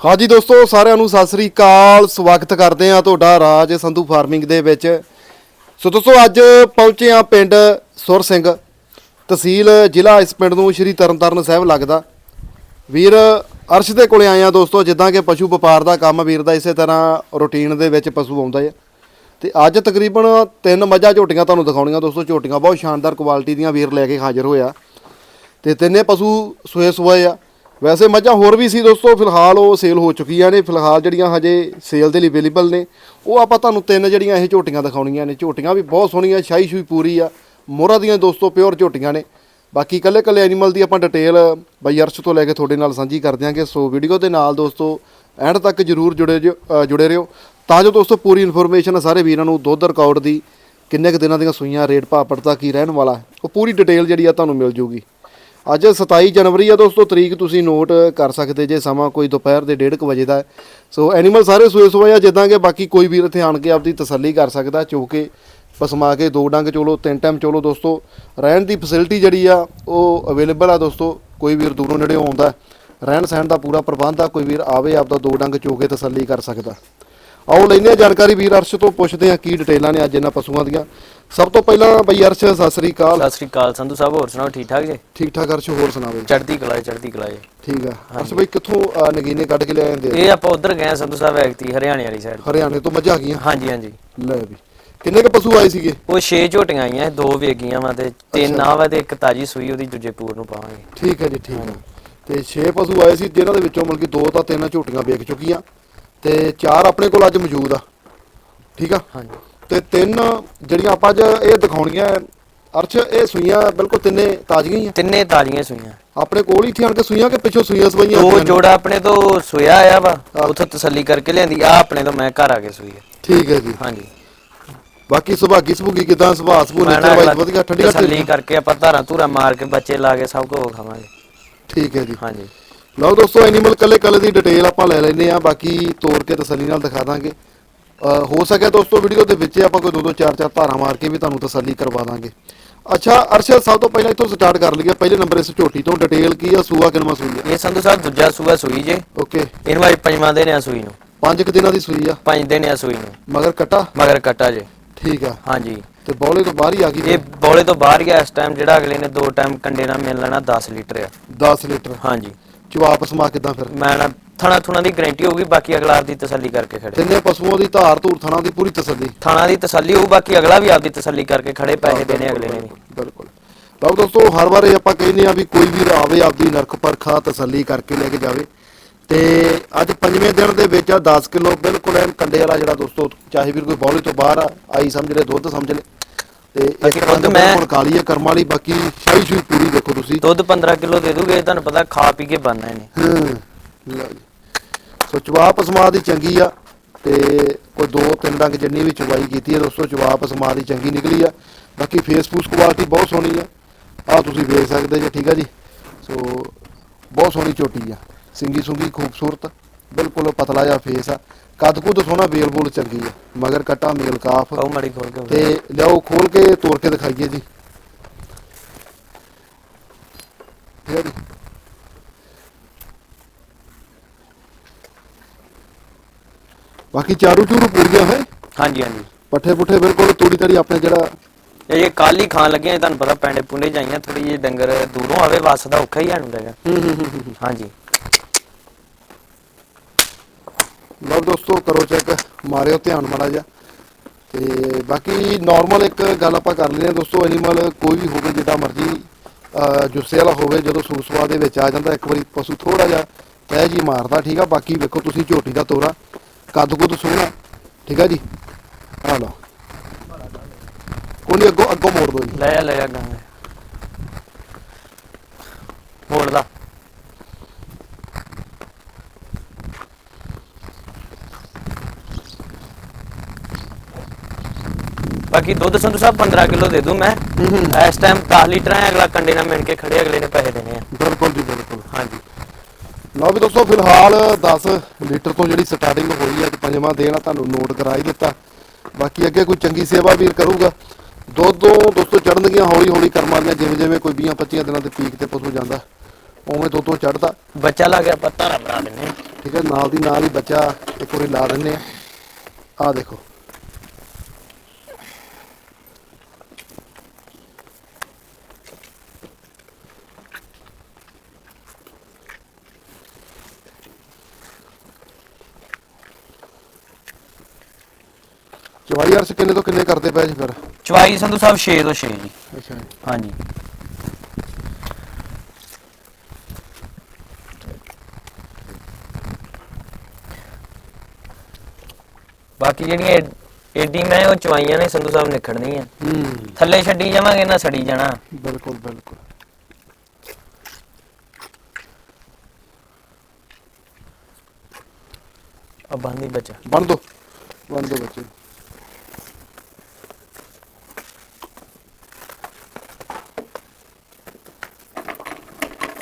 ਹਾਂਜੀ ਦੋਸਤੋ, ਸਾਰਿਆਂ ਨੂੰ ਸਤਿ ਸ੍ਰੀ ਅਕਾਲ। ਸਵਾਗਤ ਕਰਦੇ ਆ ਤੁਹਾਡਾ ਰਾਜ ਸੰਧੂ ਫਾਰਮਿੰਗ ਦੇ ਵਿੱਚ। ਸੋ ਦੋਸਤੋ, ਅੱਜ ਪਹੁੰਚੇ ਆ ਪਿੰਡ ਸੁਰ ਸਿੰਘ। ਤਹਿਸੀਲ ਜ਼ਿਲ੍ਹਾ ਇਸ ਪਿੰਡ ਨੂੰ ਸ਼੍ਰੀ ਤਰਨਤਾਰਨ ਸਾਹਿਬ ਲੱਗਦਾ। ਵੀਰ, ਅਰਸ਼ ਦੇ ਕੋਲੇ ਆਏ ਆ ਦੋਸਤੋ, ਜਿੱਦਾਂ ਕਿ ਪਸ਼ੂ ਵਪਾਰ ਦਾ ਕੰਮ ਵੀਰ ਦਾ ਇਸੇ ਤਰ੍ਹਾਂ ਰੁਟੀਨ ਦੇ ਵਿੱਚ ਪਸ਼ੂ ਆਉਂਦਾ ਹੈ। ਤੇ ਅੱਜ ਤਕਰੀਬਨ ਤਿੰਨ ਮੱਝਾਂ ਝੋਟੀਆਂ ਤੁਹਾਨੂੰ ਦਿਖਾਉਣੀਆਂ ਦੋਸਤੋ, ਝੋਟੀਆਂ ਬਹੁਤ ਸ਼ਾਨਦਾਰ ਕੁਆਲਿਟੀ ਦੀਆਂ ਵੀਰ ਲੈ ਕੇ ਹਾਜ਼ਰ ਹੋਇਆ ਤੇ ਤਿੰਨੇ ਪਸ਼ੂ ਸੋਏ ਸੋਏ ਆ। ਵੈਸੇ ਮੱਝਾਂ ਹੋਰ ਵੀ ਸੀ ਦੋਸਤੋ ਫਿਲਹਾਲ ਉਹ ਸੇਲ ਹੋ ਚੁੱਕੀਆਂ ਨੇ। ਫਿਲਹਾਲ ਜਿਹੜੀਆਂ ਹਜੇ ਸੇਲ ਦੇ ਲਈ ਅਵੇਲੇਬਲ ਨੇ ਉਹ ਆਪਾਂ ਤੁਹਾਨੂੰ ਤਿੰਨ ਜਿਹੜੀਆਂ ਇਹ ਝੋਟੀਆਂ ਦਿਖਾਉਣੀਆਂ ਨੇ। ਝੋਟੀਆਂ ਵੀ ਬਹੁਤ ਸੋਹਣੀਆਂ ਸ਼ਾਹੀ ਸ਼ੂਈ ਪੂਰੀ ਆ। ਮੋਹਰਾ ਦੀਆਂ ਦੋਸਤੋ ਪਿਓਰ ਝੋਟੀਆਂ ਨੇ। ਬਾਕੀ ਕੱਲੇ ਕੱਲੇ ਐਨੀਮਲ ਦੀ ਆਪਾਂ ਡਿਟੇਲ ਬਾਈ ਅਰਸ਼ ਤੋਂ ਲੈ ਕੇ ਤੁਹਾਡੇ ਨਾਲ ਸਾਂਝੀ ਕਰ ਦਿਆਂਗੇ। ਸੋ ਵੀਡੀਓ ਦੇ ਨਾਲ ਦੋਸਤੋ ਐਂਡ ਤੱਕ ਜਰੂਰ ਜੁੜੇ ਜਿਓ- ਅ, ਜੁੜੇ ਰਹੋ। ਤਾਂ ਜੋ ਦੋਸਤੋ ਪੂਰੀ ਇਨਫੋਰਮੇਸ਼ਨ ਸਾਰੇ ਵੀਰਾਂ ਨੂੰ ਦੁੱਧ ਰਿਕਾਰਡ ਦੀ ਕਿੰਨੇ ਕੁ ਦਿਨਾਂ ਦੀਆਂ ਸੂਈਆਂ ਰੇਟ ਭਾਅ ਪੜਤਾ ਕੀ ਰਹਿਣ ਵਾਲਾ ਉਹ ਪੂਰੀ ਡਿਟੇਲ ਜਿਹੜੀ ਆ ਤੁਹਾਨੂੰ ਮਿਲ ਜੂਗੀ। ਅੱਜ 27 ਜਨਵਰੀ ਆ ਦੋਸਤੋ, ਤਰੀਕ ਤੁਸੀਂ ਨੋਟ ਕਰ ਸਕਦੇ ਜੇ ਸਮਾਂ ਕੋਈ ਦੁਪਹਿਰ ਦੇ 1:30 ਵਜੇ ਦਾ ਸੋ ਐਨੀਮਲ ਸਾਰੇ ਸੋਏ ਸੋਏ ਆ ਜਿੱਦਾਂ ਕਿ ਬਾਕੀ ਕੋਈ ਵੀਰ ਇੱਥੇ ਆਣ ਕੇ ਆਪਦੀ ਤਸੱਲੀ ਕਰ ਸਕਦਾ ਚੋ ਪਸਮਾ ਕੇ ਦੋ ਡੰਗ ਚੋਲੋ, ਤਿੰਨ ਟਾਈਮ ਚੋਲੋ ਦੋਸਤੋ। ਰਹਿਣ ਦੀ ਫੈਸਿਲਿਟੀ ਜਿਹੜੀ ਆ, ਉਹ ਅਵੇਲੇਬਲ ਆ ਦੋਸਤੋ, ਕੋਈ ਵੀਰ ਦੂਰੋਂ ਨੇੜੇ ਆਉਂਦਾ ਰਹਿਣ ਸਹਿਣ ਦਾ ਪੂਰਾ ਪ੍ਰਬੰਧ ਆ, ਕੋਈ ਵੀਰ ਆਵੇ ਆਪਦਾ ਦੋ ਡੰਗ ਚੋ ਕੇ ਤਸੱਲੀ ਕਰ ਸਕਦਾ। ਆਓ ਲੈਨੇ ਆ ਜਾਣਕਾਰੀ, ਵੀਰ ਅਰਸ਼ ਤੋਂ ਪੁੱਛਦੇ ਆ ਕੀ ਡਿਟੇਲਾਂ ਨੇ ਅੱਜ ਇਹਨਾਂ ਪਸ਼ੂਆਂ ਦੀਆਂ। ਸਭ ਤੋਂ ਪਹਿਲਾਂ ਬਈ ਅਰਸ਼ ਸਤਿ ਸ੍ਰੀ ਅਕਾਲ। ਸਤਿ ਸ੍ਰੀ ਅਕਾਲ ਸੰਧੂ ਸਾਹਿਬ ਹੋਰ ਸੁਣਾਓ ਠੀਕ ਠਾਕ ਜੀ? ਠੀਕ ਠਾਕ ਅਰਸ਼ ਹੋਰ ਸੁਣਾਵੇ ਚੜ੍ਹਦੀ ਕਲਾ ਜੀ, ਚੜ੍ਹਦੀ ਕਲਾ ਜੀ। ਠੀਕ ਆ। ਅਰਸ਼ ਬਈ ਕਿੱਥੋਂ ਅਹ, ਨਗੀਨੇ ਕੱਢ ਕੇ ਲਿਆਏ ਹੁੰਦੇ ਇਹ ਆਪਾਂ ਉਧਰ ਗਏ ਆ ਸੰਧੂ ਸਾਹਿਬ ਐਕਤੀ ਹਰਿਆਣੇ ਵਾਲੀ ਸਾਈਡ ਹਰਿਆਣੇ ਤੋਂ ਮੱਝਾਂ ਆ ਗਈਆਂ? ਹਾਂਜੀ ਹਾਂਜੀ। ਲੈ ਵੀ। ਕਿੰਨੇ ਕ ਪਸ਼ੂ ਆਏ ਸੀਗੇ? ਉਹ 6 ਝੋਟੀਆਂ ਆਈਆਂ ਸੀ, ਦੋ ਵੇਗੀਆਂ ਵਾ ਤੇ ਤਿੰਨ ਆ ਵਾ ਤੇ ਇੱਕ ਤਾਜੀ ਸੂਈ ਉਹਦੀ ਦੂਜੇ ਪੂਰ ਨੂੰ ਪਾਵਾਂਗੇ। ਠੀਕ ਹੈ ਜੀ ਠੀਕ ਹੈ ਤੇ 6 ਪਸ਼ੂ ਆਏ ਸੀ ਜਿਨ੍ਹਾਂ ਦੇ ਵਿੱਚੋਂ ਮਤਲਬ ਕਿ ਦੋ ਤਾਂ ਤਿੰਨ ਝੋਟੀਆਂ ਵੇਚ ਚੁੱਕੀਆਂ ਤੇ ਚਾਰ ਆਪਣੇ ਕੋਲ ਅੱਜ ਮੌਜੂਦ ਆ। ਠੀਕ ਆ? ਹਾਂਜੀ। ਤੇ ਤਿੰਨ ਜਿਹੜੀਆਂ ਆਪਾਂ ਅੱਜ ਇਹ ਦਿਖਾਉਣੀਆਂ ਅਰਸ਼ ਇਹ ਸੂਈਆਂ ਬਿਲਕੁਲ ਤਿੰਨੇ ਤਾਜ਼ੀਆਂ ਹੀ ਆ ਤਿੰਨੇ ਤਾਜ਼ੀਆਂ ਸੂਈਆਂ। ਆਪਣੇ ਕੋਲ ਹੀ ਇੱਥੇ ਆਣ ਕੇ ਸੂਈਆਂ ਕਿ ਪਿੱਛੋਂ ਸੂਈਆਂ ਸਵਾਈਆਂ ਦੋ? ਜੋੜਾ ਆਪਣੇ ਤੋਂ ਸੋਇਆ ਆਇਆ ਵਾ ਉੱਥੋਂ ਤਸੱਲੀ ਕਰਕੇ ਲਿਆਂਦੀ ਆ ਆਪਣੇ ਤੋਂ ਮੈਂ ਘਰ ਆ ਕੇ ਸੂਈ ਠੀਕ ਹੈ ਜੀ। ਹਾਂਜੀ। ਬਾਕੀ ਸੁਭਾਗੀ ਸੁਭੂਗੀ ਕਿਦਾਂ ਸੁਭਾਅ ਸੁਭੂ ਨੇਚਰ ਨਾ ਵਾਈਜ਼ ਵਧੀਆ ਠੰਡੀਆਂ ਤਸੱਲੀ ਕਰਕੇ ਆਪਾਂ ਧਾਰਾਂ ਧੂਰਾ ਮਾਰ ਕੇ ਬੱਚੇ ਲਾ ਕੇ ਸਭ ਕੁਝ ਖਾਵਾਂਗੇ ਠੀਕ ਹੈ ਜੀ। ਹਾਂਜੀ। ਲਓ ਦੋਸਤੋ ਐਨੀਮਲ ਕੱਲੇ ਕੱਲੇ ਦੀ ਡਿਟੇਲ ਆਪਾਂ ਲੈ ਲੈਨੇ ਆ ਬਾਕੀ ਤੋੜ ਕੇ ਤਸੱਲੀ ਨਾਲ ਦਿਖਾ ਦਾਂਗੇ। ਹੋ ਸਕਿਆ ਦੋਸਤੋ ਵੀਡੀਓ ਦੇ ਵਿੱਚ ਆਪਾਂ ਕੋਈ ਦੋ ਦੋ ਚਾਰ ਚਾਰ ਧਾਰਾਂ ਮਾਰ ਕੇ ਵੀ ਤੁਹਾਨੂੰ ਤਸੱਲੀ ਕਰਵਾ ਦਾਂਗੇ। ਅੱਛਾ ਅਰਸ਼ਦ ਸਭ ਤੋਂ ਪਹਿਲਾਂ ਇੱਥੋਂ ਸਟਾਰਟ ਕਰ ਲਈਏ। ਪਹਿਲੇ ਨੰਬਰ ਇਸ ਝੋਟੀ ਤੋਂ। ਡਿਟੇਲ ਕੀ ਆ? ਸੂਆ ਕਿਨਮਾ ਸੂਈ ਆ? ਇਹ ਸੰਧੂ ਸਾਹਿਬ ਦੂਜਾ ਸੂਆ ਸੂਈ ਜੇ। ਓਕੇ ਇਹਨੂੰ ਅੱਜ ਪੰਜਵਾਂ ਦਿਨ ਆ ਸੂਈ ਨੂੰ। ਪੰਜ ਕੁ ਦਿਨਾਂ ਦੀ ਸੂਈ ਆ? ਪੰਜ ਦਿਨ ਆ ਸੂਈ ਨੂੰ। ਮਗਰ ਕਟਾ? ਮਗਰ ਕੱਟਾ ਜੇ। ਠੀਕ ਆ। ਹਾਂਜੀ। ਤੇ ਬੌਲੇ ਤੋਂ ਬਾਹਰ ਹੀ ਆ ਗਈ ਇਹ ਬੋਲੇ ਤੋਂ ਬਾਹਰ ਗਿਆ ਇਸ ਟਾਈਮ ਜਿਹੜਾ ਅਗਲੇ ਨੇ ਦੋ ਟਾਈਮ ਕੰਡੇ ਨਾਲ ਮਿਲ ਲੈਣਾ 10 ਲੀਟਰ ਆ। 10 ਲੀਟਰ। ਹਾਂਜੀ। ਜਵਾਬ ਸਮਾ ਕਿਦਾਂ ਫਿਰ? ਮੈਂ ਨਾ ਥਣਾ ਥੁਣਾ ਦੀ ਗਾਰੰਟੀ ਹੋਊਗੀ ਬਾਕੀ ਅਗਲਾ ਆਪਦੀ ਤਸੱਲੀ ਕਰਕੇ ਖੜੇ। ਤਿੰਨੇ ਪਸ਼ੂਆਂ ਦੀ ਧਾਰ ਧੂਰ ਥਣਾ ਦੀ ਪੂਰੀ ਤਸੱਲੀ। ਥਾਣਾ ਦੀ ਤਸੱਲੀ ਹੋਊ ਬਾਕੀ ਅਗਲਾ ਵੀ ਆਪਦੀ ਤਸੱਲੀ ਕਰਕੇ ਖੜੇ ਪੈਸੇ ਦੇਣੇ ਅਗਲੇ ਨੇ ਵੀ। ਬਿਲਕੁਲ। ਲਓ ਦੋਸਤੋ ਹਰ ਵਾਰ ਇਹ ਆਪਾਂ ਕਹਿੰਦੇ ਆ ਵੀ ਕੋਈ ਵੀ ਆਵੇ ਆਪਦੀ ਨਰਖ ਪਰਖਾ ਤਸੱਲੀ ਕਰਕੇ ਲੈ ਕੇ ਜਾਵੇ। ਤੇ ਅੱਜ ਪੰਜਵੇਂ ਦਿਨ ਦੇ ਵਿੱਚ ਆ 10 ਕਿਲੋ ਬਿਲਕੁਲ ਐਨ ਕੰਡੇ ਵਾਲਾ ਜਿਹੜਾ ਦੋਸਤੋ ਚਾਹੇ ਵੀ ਕੋਈ ਬੌਲੇ ਤੋਂ ਬਾਹਰ ਆ ਆਈ ਸਮਝ ਲੈ ਦੁੱਧ ਸਮਝ ਲੈ। ਤੇ ਇੱਕ ਦੁੱਧ ਮੈਂ- ਬਿਲਕੁਲ ਕਾਲੀ ਹੈ ਕਰਮ ਵਾਲੀ ਬਾਕੀ ਸ਼ਾਹੀ ਸ਼ੂਈ ਪੂਰੀ ਦੇਖੋ ਤੁਸੀਂ। ਦੁੱਧ 15 ਕਿਲੋ ਦੇ ਦੂਗੇ ਤੁਹਾਨੂੰ ਪਤਾ ਖਾ ਪੀ ਕੇ ਬਣਨਾ ਇਹਨੇ। ਹੂੰ ਲਓ ਜੀ। ਸੋ ਚਵਾਪ ਸਮਾਦ ਦੀ ਚੰਗੀ ਆ ਤੇ ਕੋਈ ਦੋ ਤਿੰਨ ਡੰਗ ਜਿੰਨੀ ਵੀ ਚਵਾਈ ਕੀਤੀ ਹੈ ਦੋਸਤੋ ਚਵਾਪ ਸਮਾਦ ਦੀ ਚੰਗੀ ਨਿਕਲੀ ਆ। ਬਾਕੀ ਫੇਸ ਫੂਸ ਕੁਆਲਿਟੀ ਬਹੁਤ ਸੋਹਣੀ ਆ। ਆ ਤੁਸੀਂ ਵੇਖ ਸਕਦੇ ਜੀ ਠੀਕ ਆ ਜੀ? ਸੋ ਬਹੁਤ ਸੋਹਣੀ ਝੋਟੀ ਆ। ਸਿੰਗੀ ਸੁੰਗੀ ਖੂਬਸੂਰਤ ਬਿਲਕੁਲ ਪਤਲਾ ਜਿਹਾ ਫੇਸ ਆ। ਕੱਦ ਕੁੱਦ ਸੋਹਣਾ ਬੇਲ ਬੋਲ ਚੰਗੀ ਆ ਮਗਰ ਕਟਾ ਮੇਲ ਕਾਫ। ਕਹੂ ਮੜੀ ਖੋਲ ਕੇ ਤੇ ਲਿਆਓ ਖੋਲ ਕੇ ਤੋੜ ਕੇ ਦਿਖਾਈਏ ਜੀ। ਠੀਕ ਆ ਜੀ। ਬਾਕੀ ਚਾਰੂ ਚੂਰੂ ਪੂਰੀਆਂ ਹੈ? ਹਾਂਜੀ ਹਾਂਜੀ। ਪੱਠੇ ਪੁੱਠੇ ਬਿਲਕੁਲ ਤੂੜੀ ਤੜੀ ਆਪਣੇ ਜਿਹੜਾ ਇਹ ਕੱਲ ਖਾਣ ਲੱਗੇ ਆ, ਤੁਹਾਨੂੰ ਪਤਾ ਪੈਂਡੇ ਪੁੰਡੇ ਜਾਈਆਂ ਥੋੜੀ ਜਿਹੀ ਡੰਗਰ ਦੂਰੋਂ ਆਵੇ ਵੱਸਦਾ ਔਖਾ ਹੀ ਸਾਨੂੰ ਲੱਗਾ ਹਾਂਜੀ। ਲਓ ਦੋਸਤੋ ਕਰੋ ਚੈੱਕ ਮਾਰਿਓ ਧਿਆਨ ਮਾੜਾ ਜਿਹਾ। ਤੇ ਬਾਕੀ ਨਾਰਮਲ ਇੱਕ ਗੱਲ ਆਪਾਂ ਕਰ ਲੈਂਦੇ ਹਾਂ ਦੋਸਤੋ ਐਨੀਮਲ ਕੋਈ ਵੀ ਹੋਵੇ ਜਿੱਦਾਂ ਮਰਜ਼ੀ ਜੁੱਸੇ ਵਾਲਾ ਹੋਵੇ ਜਦੋਂ ਸੂਸਵਾ ਦੇ ਵਿੱਚ ਆ ਜਾਂਦਾ ਇੱਕ ਵਾਰੀ ਪਸ਼ੂ ਥੋੜਾ ਜਿਹਾ ਤਹਿ ਜੀ ਮਾਰਦਾ ਠੀਕ ਆ? ਬਾਕੀ ਵੇਖੋ ਤੁਸੀਂ ਝੋਟੀ ਦਾ ਤੋਰਾ ਕੱਦ ਕੁੱਦ ਸੋਹਣਾ ਠੀਕ ਆ ਜੀ? ਆ ਲਓ। ਕੋਈ ਨੀ, ਅੱਗੋਂ ਅੱਗੋਂ ਮੋੜ ਦੋ ਜੀ। ਲੈ ਲੈ ਜਾ ਮੋੜ ਦਾ ਬਾਕੀ ਦੁੱਧ ਸੰਧੂ ਸਾਹਿਬ 15 ਕਿਲੋ ਦੇ ਦੂੰ ਮੈਂ। ਇਸ ਟਾਈਮ 10 ਲੀਟਰ ਹੈ ਅਗਲਾ ਕੰਡੇ ਨਾਲ ਮਿਣ ਕੇ ਖੜੇ ਅਗਲੇ ਨੇ ਪੈਸੇ ਦੇਣੇ ਆ। ਬਿਲਕੁਲ ਜੀ ਬਿਲਕੁਲ। ਹਾਂਜੀ। ਲਓ ਵੀ ਦੋਸਤੋ ਫਿਲਹਾਲ 10 ਲੀਟਰ ਤੋਂ ਜਿਹੜੀ ਸਟਾਰਟਿੰਗ ਹੋਈ ਹੈ ਪੰਜਵਾਂ ਦੇਣਾ ਤੁਹਾਨੂੰ ਨੋਟ ਕਰਾ ਹੀ ਦਿੱਤਾ। ਬਾਕੀ ਅੱਗੇ ਕੋਈ ਚੰਗੀ ਸੇਵਾ ਵੀਰ ਕਰੂਗਾ। ਦੁੱਧੋਂ ਦੋਸਤੋ ਚੜਨਗੀਆਂ ਹੌਲੀ ਹੌਲੀ ਕਰਮਾਂ ਦੀਆਂ ਜਿਵੇਂ ਜਿਵੇਂ ਕੋਈ 20 25 ਦਿਨਾਂ ਦੇ ਪੀਕ ਤੇ ਪਸ਼ੂ ਜਾਂਦਾ ਉਵੇਂ ਦੁੱਧੋਂ ਚੜਦਾ ਬੱਚਾ ਲਾ ਗਿਆ ਪੱਤਾ ਨਾ ਬਣਾ ਦਿੰਨੇ। ਠੀਕ ਹੈ ਨਾਲ ਦੀ ਨਾਲ ਹੀ ਬੱਚਾ ਇੱਕ ਵਾਰੀ ਲਾ ਦਿੰਨੇ ਆ ਆ ਦੇਖੋ। ਚਵਾਈ ਅਰਸ ਕਿੰਨੇ ਤੋਂ ਕਿੰਨੇ ਕਰਦੇ ਪਏ ਜੀ ਫਿਰ? ਚਵਾਈ ਸੰਧੂ ਸਾਹਿਬ 6 ਤੋਂ 6 ਜੀ। ਅੱਛਾ ਜੀ। ਹਾਂਜੀ। ਬਾਕੀ ਜਿਹੜੀਆਂ ਏਡੀ ਮੈਂ ਉਹ ਚਵਾਈਆਂ ਨੇ ਸੰਧੂ ਸਾਹਿਬ ਨਿਖੜਨੀਆਂ। ਹੂੰ। ਥੱਲੇ ਛੱਡੀ ਜਾਵਾਂਗੇ ਨਾ ਸੜੀ ਜਾਣਾ। ਬਿਲਕੁਲ ਬਿਲਕੁਲ। ਆ ਬੰਦੀ ਬੱਚਾ। ਬਣ ਦੋ ਬਣ ਦੋ ਬੱਚੇ